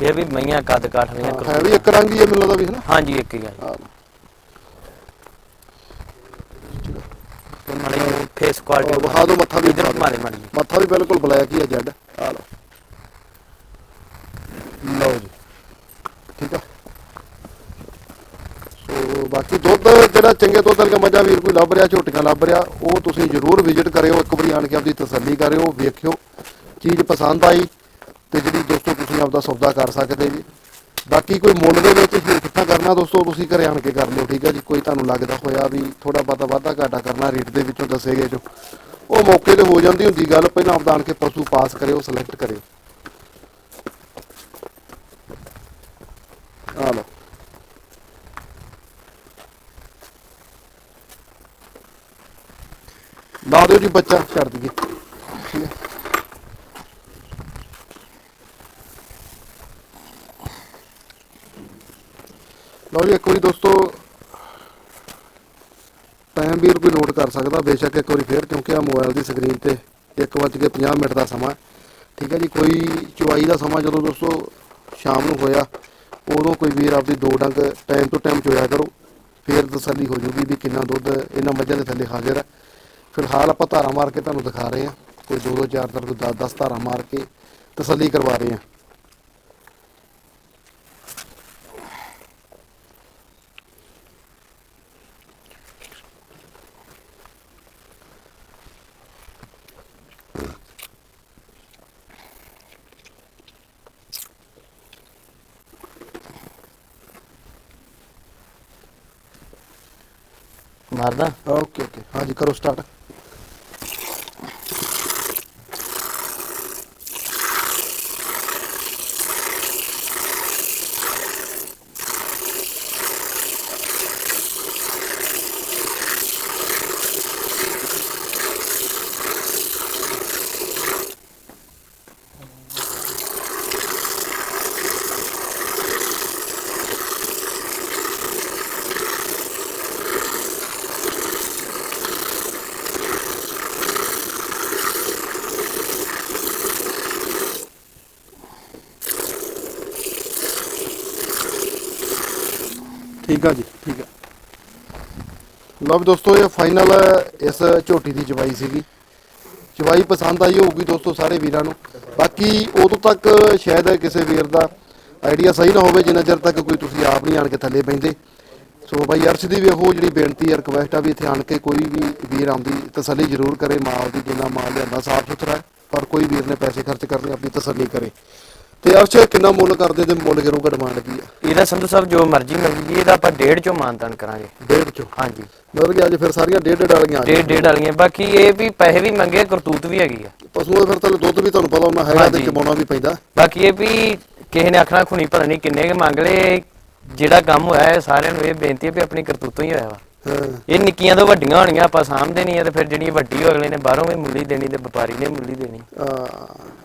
ਇਹ ਵੀ ਮਈਆਂ ਕੱਦ ਕਾਠ ਦੀਆਂ ਹਾਂ, ਹੈ ਵੀ ਇੱਕ ਰੰਗ ਹੀ ਮੈਨੂੰ ਲੱਗਦਾ ਵੀ ਹੈ ਨਾ। ਹਾਂਜੀ ਇੱਕ ਹੀ ਆ ਹਾਂ। ਜੀ ਮਾੜੀ ਫੇਸ ਕੁਆਲਿਟੀ ਵਿਖਾ ਦਿਓ ਮੱਥਾ ਵੀ ਦਿਓ। ਮਾਰੇ ਮਾੜੀ ਜਿਹੀ। ਮੱਥਾ ਵੀ ਬਿਲਕੁਲ ਬਲੈਕ ਹੀ ਹੈ ਜੈਡ। ਆ ਲਓ। ਲਓ ਜੀ। ਠੀਕ ਆ। ਸੋ ਬਾਕੀ ਦੁੱਧ ਜਿਹੜਾ ਚੰਗੇ ਦੁੱਧ ਵਾਲੀਆਂ ਮੱਝਾਂ ਵੀਰ ਕੋਈ ਲੱਭ ਰਿਹਾ ਝੋਟੀਆਂ ਲੱਭ ਰਿਹਾ ਉਹ ਤੁਸੀਂ ਜ਼ਰੂਰ ਵਿਜ਼ਿਟ ਕਰਿਓ। ਇੱਕ ਵਾਰੀ ਆਣ ਕੇ ਆਪਦੀ ਤਸੱਲੀ ਕਰਿਓ ਵੇਖਿਓ। ਚੀਜ਼ ਪਸੰਦ ਆਈ ਤੇ ਜਿਹੜੀ ਦੋਸਤੋ ਤੁਸੀਂ ਆਪਦਾ ਸੌਦਾ ਕਰ ਸਕਦੇ ਜੀ। ਬਾਕੀ ਕੋਈ ਮੁੱਲ ਦੇ ਵਿੱਚ ਹੀ ਕਿੱਥਾ ਕਰਨਾ ਦੋਸਤੋ, ਤੁਸੀਂ ਘਰੇ ਆਣ ਕੇ ਕਰ ਲਿਓ, ਠੀਕ ਹੈ ਜੀ। ਕੋਈ ਤੁਹਾਨੂੰ ਲੱਗਦਾ ਹੋਇਆ ਵੀ ਥੋੜਾ ਬਹੁਤਾ ਵਾਧਾ ਘਾਟਾ ਕਰਨਾ, ਰੇਟ ਦੇ ਵਿੱਚੋਂ ਦੱਸੇ ਗਏ ਜੋ। ਉਹ ਮੌਕੇ ਤੇ ਹੋ ਜਾਂਦੀ ਹੁੰਦੀ ਗੱਲ, ਪਹਿਲਾਂ ਆਪਦਾ ਆਣ ਕੇ ਪਸ਼ੂ ਪਾਸ ਕਰਿਓ ਸਿਲੈਕਟ ਕਰਿਓ। ਆ ਲਓ। ਲਾ ਦਿਓ ਜੀ ਬੱਚਾ, ਛੱਡ ਦਈਏ। ਲਓ ਜੀ, ਇੱਕ ਵਾਰੀ ਦੋਸਤੋ ਟਾਈਮ ਵੀਰ ਕੋਈ ਨੋਟ ਕਰ ਸਕਦਾ, ਬੇਸ਼ੱਕ ਇੱਕ ਵਾਰੀ ਫੇਰ, ਕਿਉਂਕਿ ਆ ਮੋਬਾਈਲ ਦੀ ਸਕਰੀਨ ਤੇ 1:50 ਮਿੰਟ ਦਾ ਸਮਾਂ ਠੀਕ ਹੈ ਜੀ, ਕੋਈ ਚੁਆਈ ਦਾ ਸਮਾਂ ਜਦੋਂ ਦੋਸਤੋ ਸ਼ਾਮ ਨੂੰ ਹੋਇਆ, ਉਦੋਂ ਕੋਈ ਵੀਰ ਆਪਦੀ ਦੋ ਡੰਗ ਟਾਈਮ ਤੋਂ ਟਾਈਮ ਚੋਇਆ ਕਰੋ। ਫੇਰ ਤਸੱਲੀ ਹੋ ਜੂਗੀ ਵੀ ਕਿੰਨਾ ਦੁੱਧ ਇਹਨਾਂ ਮੱਝਾਂ ਦੇ ਥੱਲੇ ਹਾਜ਼ਰ ਹੈ। ਫਿਲਹਾਲ ਆਪਾਂ ਧਾਰਾ ਮਾਰ ਕੇ ਤੁਹਾਨੂੰ ਦਿਖਾ ਰਹੇ ਹਾਂ। ਕੋਈ 2 2 4 4 ਕੋਈ 10 10 ਧਾਰਾ ਮਾਰ ਕੇ ਤਸੱਲੀ ਕਰਵਾ ਰਹੇ ਹਾਂ। ਮਾਰਦਾ। ਓਕੇ ਓਕੇ ਹਾਂਜੀ ਕਰੋ ਸਟਾਰਟ ਠੀਕ ਆ ਜੀ, ਠੀਕ ਆ। ਲਓ ਵੀ ਦੋਸਤੋ, ਇਹ ਫਾਈਨਲ ਇਸ ਝੋਟੀ ਦੀ ਜਵਾਈ ਸੀਗੀ। ਜਵਾਈ ਪਸੰਦ ਆਈ ਹੋਊਗੀ ਦੋਸਤੋ ਸਾਰੇ ਵੀਰਾਂ ਨੂੰ। ਬਾਕੀ ਉਦੋਂ ਤੱਕ ਸ਼ਾਇਦ ਕਿਸੇ ਵੀਰ ਦਾ ਆਈਡੀਆ ਸਹੀ ਨਾ ਹੋਵੇ, ਜਿੰਨਾ ਚਿਰ ਤੱਕ ਕੋਈ ਤੁਸੀਂ ਆਪ ਨਹੀਂ ਆਣ ਕੇ ਥੱਲੇ ਪੈਂਦੇ। ਸੋ ਬਾਈ ਅਰਸ਼ ਦੀ ਵੀ ਉਹ ਜਿਹੜੀ ਬੇਨਤੀ ਹੈ ਰਿਕਵੈਸਟ ਆ ਵੀ ਇੱਥੇ ਆਣ ਕੇ ਕੋਈ ਵੀ ਵੀਰ ਆਉਂਦੀ, ਤਸੱਲੀ ਜ਼ਰੂਰ ਕਰੇ, ਮਾਲ ਦੀ ਜਿੰਨਾ ਮਾਲ ਲਿਆਂਦਾ, ਸਾਫ਼ ਸੁਥਰਾ ਪਰ ਕੋਈ ਵੀਰ ਨੇ ਪੈਸੇ ਖਰਚ ਕਰਨੇ, ਆਪਣੀ ਤਸੱਲੀ ਕਰੇ। ਤੇ ਅਰਸ਼ ਕਿੰਨਾ ਮੁੱਲ ਕਰਦੇ ਤੇ ਮੁੱਲ ਕਰੂਗਾ ਡਿਮਾਂਡ ਕੀ ਆ? ਇਹਦਾ ਸੰਧੂ ਸਾਹਿਬ ਜੋ ਮਰਜ਼ੀ ਮਿਲ ਜੀ ਇਹਦਾ ਆਪਾਂ ਡੇਢ ਚੋਂ ਮਾਨਤਾਨ ਕਰਾਂਗੇ। ਡੇਢ ਚੋਂ? ਹਾਂਜੀ। ਮਤਲਬ ਕਿ ਅੱਜ ਫਿਰ ਸਾਰੀਆਂ ਡੇਢ ਡੇਢ ਵਾਲੀਆਂ ਆ ਡੇਢ ਡੇਢ ਵਾਲੀਆਂ ਬਾਕੀ ਇਹ ਵੀ ਪੈਸੇ ਵੀ ਮੰਗੇ ਕਰਤੂਤ ਵੀ ਹੈਗੀ ਆ। ਪਸ਼ੂਆਂ ਦਾ ਫਿਰ ਤਾਂ ਦੁੱਧ ਵੀ ਤੁਹਾਨੂੰ ਪਤਾ ਉਹਨਾਂ ਹੈਗਾ ਤੇ ਹਾਂਜੀ। ਚਮਾਉਣਾ ਵੀ ਪੈਂਦਾ। ਬਾਕੀ ਇਹ ਵੀ ਕਿਸੇ ਨੇ ਆਖਣਾ ਖੁਣੀ ਪਤਾ ਨਹੀਂ ਕਿੰਨੇ ਕੁ ਮੰਗ ਲਏ ਜਿਹੜਾ ਕੰਮ ਹੋਇਆ ਹੈ ਸਾਰਿਆਂ ਨੂੰ ਇਹ ਬੇਨਤੀ ਹੈ ਵੀ ਆਪਣੀ ਕਰਤੂਤੋਂ ਹੀ ਹੋਇਆ ਵਾ। ਇਹ ਨਿੱਕੀਆਂ ਤੋਂ ਵੱਡੀਆਂ ਹੋਣੀਆਂ ਆਪਾਂ ਸਾਂਭਦੇ ਨਹੀਂ ਆ ਤੇ ਫਿਰ ਜਿਹੜੀ ਵੱਡੀ ਹੋ ਅਗਲੇ ਨੇ ਬਾਹਰੋਂ ਵੀ ਮੁੱਲੀ ਦੇਣੀ ਤੇ ਵਪਾਰੀ ਨੇ ਮੁੱਲੀ ਦੇਣੀ।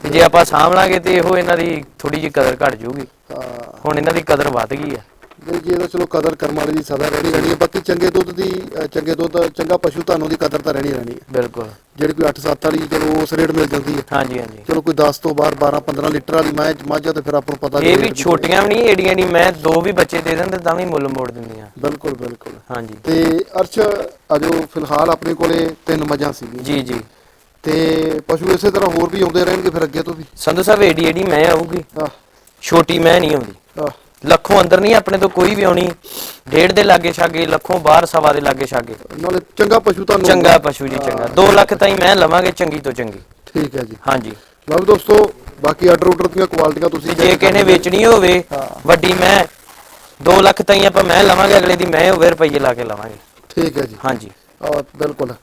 ਤੇ ਜੇ ਆਪਾਂ ਸਾਂਭ ਲਾਂਗੇ ਤੇ ਇਹੋ ਇਹਨਾਂ ਦੀ ਥੋੜੀ ਜਿਹੀ ਕਦਰ ਘਟ ਜਾਊਗੀ। ਹੁਣ ਇਹਨਾਂ ਦੀ ਕਦਰ ਵੱਧ ਗਈ ਆ। ਜੀ ਇਹਦਾ ਚਲੋ ਕਦਰ ਕਰਮ ਵਾਲੀ ਦੀ ਸਦਾ ਰਹਿਣੀ ਰਹਿਣੀ ਹੈ। ਬਾਕੀ ਚੰਗੇ ਦੁੱਧ ਦੀ ਅ, ਚੰਗੇ ਦੁੱਧ ਚੰਗਾ ਪਸ਼ੂ ਤੁਹਾਨੂੰ ਦੀ ਕਦਰ ਤਾਂ ਰਹਿਣੀ ਰਹਿਣੀ ਹੈ। ਬਿਲਕੁਲ। ਜਿਹੜੀ ਕੋਈ 8-7 ਵਾਲੀ ਚਲੋ ਉਸ ਰੇਟ ਮਿਲ ਜਾਂਦੀ ਹੈ। ਹਾਂਜੀ ਹਾਂਜੀ। ਚਲੋ ਕੋਈ 10 ਤੋਂ ਬਾਹਰ 12-15 ਲੀਟਰ ਵਾਲੀ ਮੈਂ ਮਾਝਾ ਤੇ ਫਿਰ ਆਪਾਂ ਨੂੰ ਪਤਾ ਇਹ ਵੀ rate ਦੀ- ਛੋਟੀਆਂ ਵੀ ਨਹੀਂ ਏਡੀਆਂ ਨਹੀਂ ਮੈਂ ਦੋ ਵੀ ਬੱਚੇ ਦੇ ਦਿੰਦੇ ਤਾਂ ਵੀ ਮੁੱਲ ਮੋੜ ਦਿੰਦੀਆਂ ਬਿਲਕੁਲ ਬਿਲਕੁਲ। ਹਾਂਜੀ। ਤੇ ਅਰਸ਼ ਅਜੋ ਫਿਲਹਾਲ ਆਪਣੇ ਕੋਲੇ ਤਿੰਨ ਮੱਝਾਂ ਸੀਗੀਆਂ। ਜੀ ਜੀ। ਤੇ ਪਸ਼ੂ ਇਸੇ ਤਰ੍ਹਾਂ ਹੋਰ ਵੀ ਆਉਂਦੇ ਰਹਿਣਗੇ ਫਿਰ ਅੱਗੇ ਤੋਂ ਵੀ? ਸੰਧੂ ਸਾਹਿਬ ਏਡੀ ਏਡੀ ਮੈਂ ਆਊਗੀ। ਆ ਛੋਟੀ ਮੈਂ ਨਹੀਂ ਆਉਂਦੀ। ਆ ਲੱਖੋਂ ਅੰਦਰ ਨਹੀਂ ਆਪਣੇ ਤੋਂ ਕੋਈ ਵੀ ਆਉਣੀ। ਡੇਢ ਦੇ ਲਾਗੇ ਛਾਗੇ ਲੱਖੋਂ ਬਾਹਰ ਸਵਾ ਦੇ ਲਾਗੇ ਛਾਗੇ। ਨਾਲੇ ਚੰਗਾ ਪਸ਼ੂ ਤੁਹਾਨੂੰ ਚੰਗਾ ਪਸ਼ੂ ਜੀ ਚੰਗਾ। 2 ਲੱਖ ਤਾਈਂ ਮੈਂ ਲਵਾਂਗੇ ਚੰਗੀ ਤੋਂ ਚੰਗੀ। ਠੀਕ ਹੈ ਜੀ। ਹਾਂਜੀ। ਲਓ ਦੋਸਤੋ ਬਾਕੀ ਆਰਡਰ ਆਰਡਰ ਦੀਆਂ ਕੁਆਲਿਟੀਆਂ ਤੁਸੀਂ ਜੇ ਕਿਸੇ ਨੇ ਵੇਚਣੀ ਹੋਵੇ। ਵੱਡੀ ਮੈਂ 2 ਲੱਖ ਤਾਈਂ ਆਪਾਂ ਮੈਂ ਲਵਾਂਗੇ ਅਗਲੇ ਦੀ ਮੈਂ ਹੋਵੇ ਰੁਪਈਏ ਲਾ ਕੇ ਲਵਾਂਗੇ। ਠੀਕ ਹੈ ਜੀ। ਹਾਂਜੀ। ਆ ਬਿਲਕੁਲ।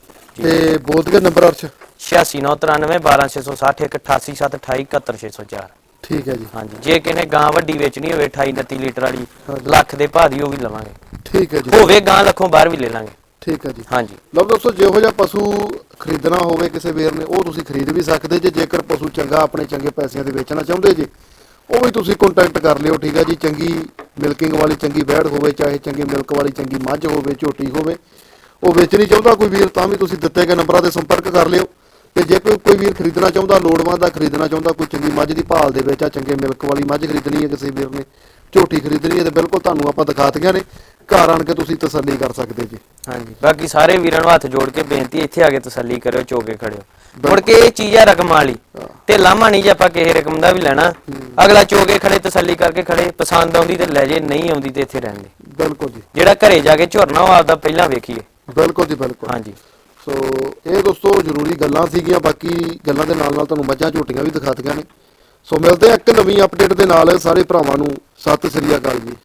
ਤੇ ਬੋਲ ਦਿਓ ਨੰਬਰ ਅਰਸ਼? 8693 12660 188 728 ਠੀਕ ਹੈ ਜੀ। ਹਾਂਜੀ। ਜੇ ਕਿਸੇ ਨੇ ਗਾਂ ਵੱਡੀ ਵੇਚਣੀ ਹੋਵੇ 28 29 ਲੀਟਰ ਵਾਲੀ। ਲੱਖ ਦੇ ਭਾਅ ਦੀ ਉਹ ਵੀ ਲਵਾਂਗੇ। ਠੀਕ ਹੈ ਜੀ। ਹੋਵੇ ਗਾਂ ਲੱਖੋਂ ਬਾਹਰ ਵੀ ਲੈ ਲਾਂਗੇ। ਠੀਕ ਹੈ ਜੀ। ਹਾਂਜੀ। ਲਓ ਦੋਸਤੋ ਜਿਹੋ ਜਿਹਾ ਪਸ਼ੂ ਖਰੀਦਣਾ ਹੋਵੇ ਕਿਸੇ ਵੀਰ ਨੇ ਉਹ ਤੁਸੀਂ ਖਰੀਦ ਵੀ ਸਕਦੇ ਜੇ ਜੇਕਰ ਪਸ਼ੂ ਚੰਗਾ ਆਪਣੇ ਚੰਗੇ ਪੈਸਿਆਂ ਦੇ ਵੇਚਣਾ ਚਾਹੁੰਦੇ ਜੇ ਉਹ ਵੀ ਤੁਸੀਂ ਕੰਟੈਕਟ ਕਰ ਲਿਓ ਠੀਕ ਹੈ ਜੀ। ਚੰਗੀ ਮਿਲਕਿੰਗ ਵਾਲੀ ਚੰਗੀ ਬੈੜ ਹੋਵੇ ਚਾਹੇ ਚੰਗੀ ਮਿਲਕ ਵਾਲੀ ਚੰਗੀ ਮੱਝ ਹੋਵੇ ਝੋਟੀ ਹੋਵੇ ਉਹ ਵੇਚਣੀ ਚਾਹੁੰਦਾ ਕੋਈ ਵੀਰ ਤਾਂ ਵੀ ਤੁਸੀਂ ਦਿੱਤੇ ਗਏ ਨੰਬਰਾਂ ਤੇ ਸੰਪਰਕ ਕਰ ਲਿਓ। ਤੇ ਜੇ ਕੋਈ ਕੋਈ ਵੀਰ ਖਰੀਦਣਾ ਚਾਹੁੰਦਾ ਲੋੜਵੰਦ ਦਾ ਖਰੀਦਣਾ ਚਾਹੁੰਦਾ ਕੋਈ ਚੰਗੀ ਮੱਝ ਦੀ ਭਾਲ ਦੇ ਵਿੱਚ ਆ ਚੰਗੇ ਮਿਲਕ ਵਾਲੀ ਮੱਝ ਖਰੀਦਣੀ ਹੈ ਕਿਸੇ ਵੀਰ ਨੇ ਝੋਟੀ ਖਰੀਦਣੀ ਹੈ ਤੇ ਬਿਲਕੁਲ ਤੁਹਾਨੂੰ ਆਪਾਂ ਦਿਖਾਤੀਆਂ ਨੇ ਘਰ ਆਣ ਕੇ ਤੁਸੀਂ ਤਸੱਲੀ ਕਰ ਸਕਦੇ ਜੀ। ਹਾਂਜੀ। ਬਾਕੀ ਸਾਰੇ ਵੀਰਾਂ ਨੂੰ ਹੱਥ ਜੋੜ ਕੇ ਬੇਨਤੀ ਇੱਥੇ ਆ ਕੇ ਤਸੱਲੀ ਕਰਿਓ ਚੋਕੇ ਖੜਿਓ। ਮੁੜ ਕੇ ਇਹ ਚੀਜ਼ ਆ ਰਕਮ ਵਾਲੀ ਤੇ ਲਾਮਾ ਨਹੀਂ ਜੇ ਆਪਾਂ ਕਿਸੇ ਰਕਮ ਦਾ ਵੀ ਲੈਣਾ ਅਗਲਾ ਚੋਕੇ ਖੜੇ ਤਸੱਲੀ ਕਰਕੇ ਖੜੇ ਪਸੰਦ ਆਉਂਦੀ ਤੇ ਲੈ ਜੇ ਨਹੀਂ ਆਉਂਦੀ ਤੇ ਇੱਥੇ ਰਹਿਣ ਦੇ। ਬਿਲਕੁਲ ਜੀ। ਜਿਹੜਾ ਘਰੇ ਜਾ ਕੇ ਝੁਰਨਾ ਉਹ ਆਪਦਾ ਪਹਿਲਾਂ ਵੇਖੀਏ। ਬਿਲਕੁਲ ਜੀ ਬਿਲਕੁਲ। ਹਾਂਜੀ। ਸੋ ਇਹ ਦੋਸਤੋ ਜ਼ਰੂਰੀ ਗੱਲਾਂ ਸੀਗੀਆਂ, ਬਾਕੀ ਗੱਲਾਂ ਦੇ ਨਾਲ ਨਾਲ ਤੁਹਾਨੂੰ ਮੱਝਾਂ ਝੋਟੀਆਂ ਵੀ ਦਿਖਾਤੀਆਂ ਨੇ। ਸੋ ਮਿਲਦੇ ਆ ਇੱਕ ਨਵੀਂ ਅਪਡੇਟ ਦੇ ਨਾਲ, ਸਾਰੇ ਭਰਾਵਾਂ ਨੂੰ। ਸਤਿ ਸ੍ਰੀ ਅਕਾਲ ਜੀ।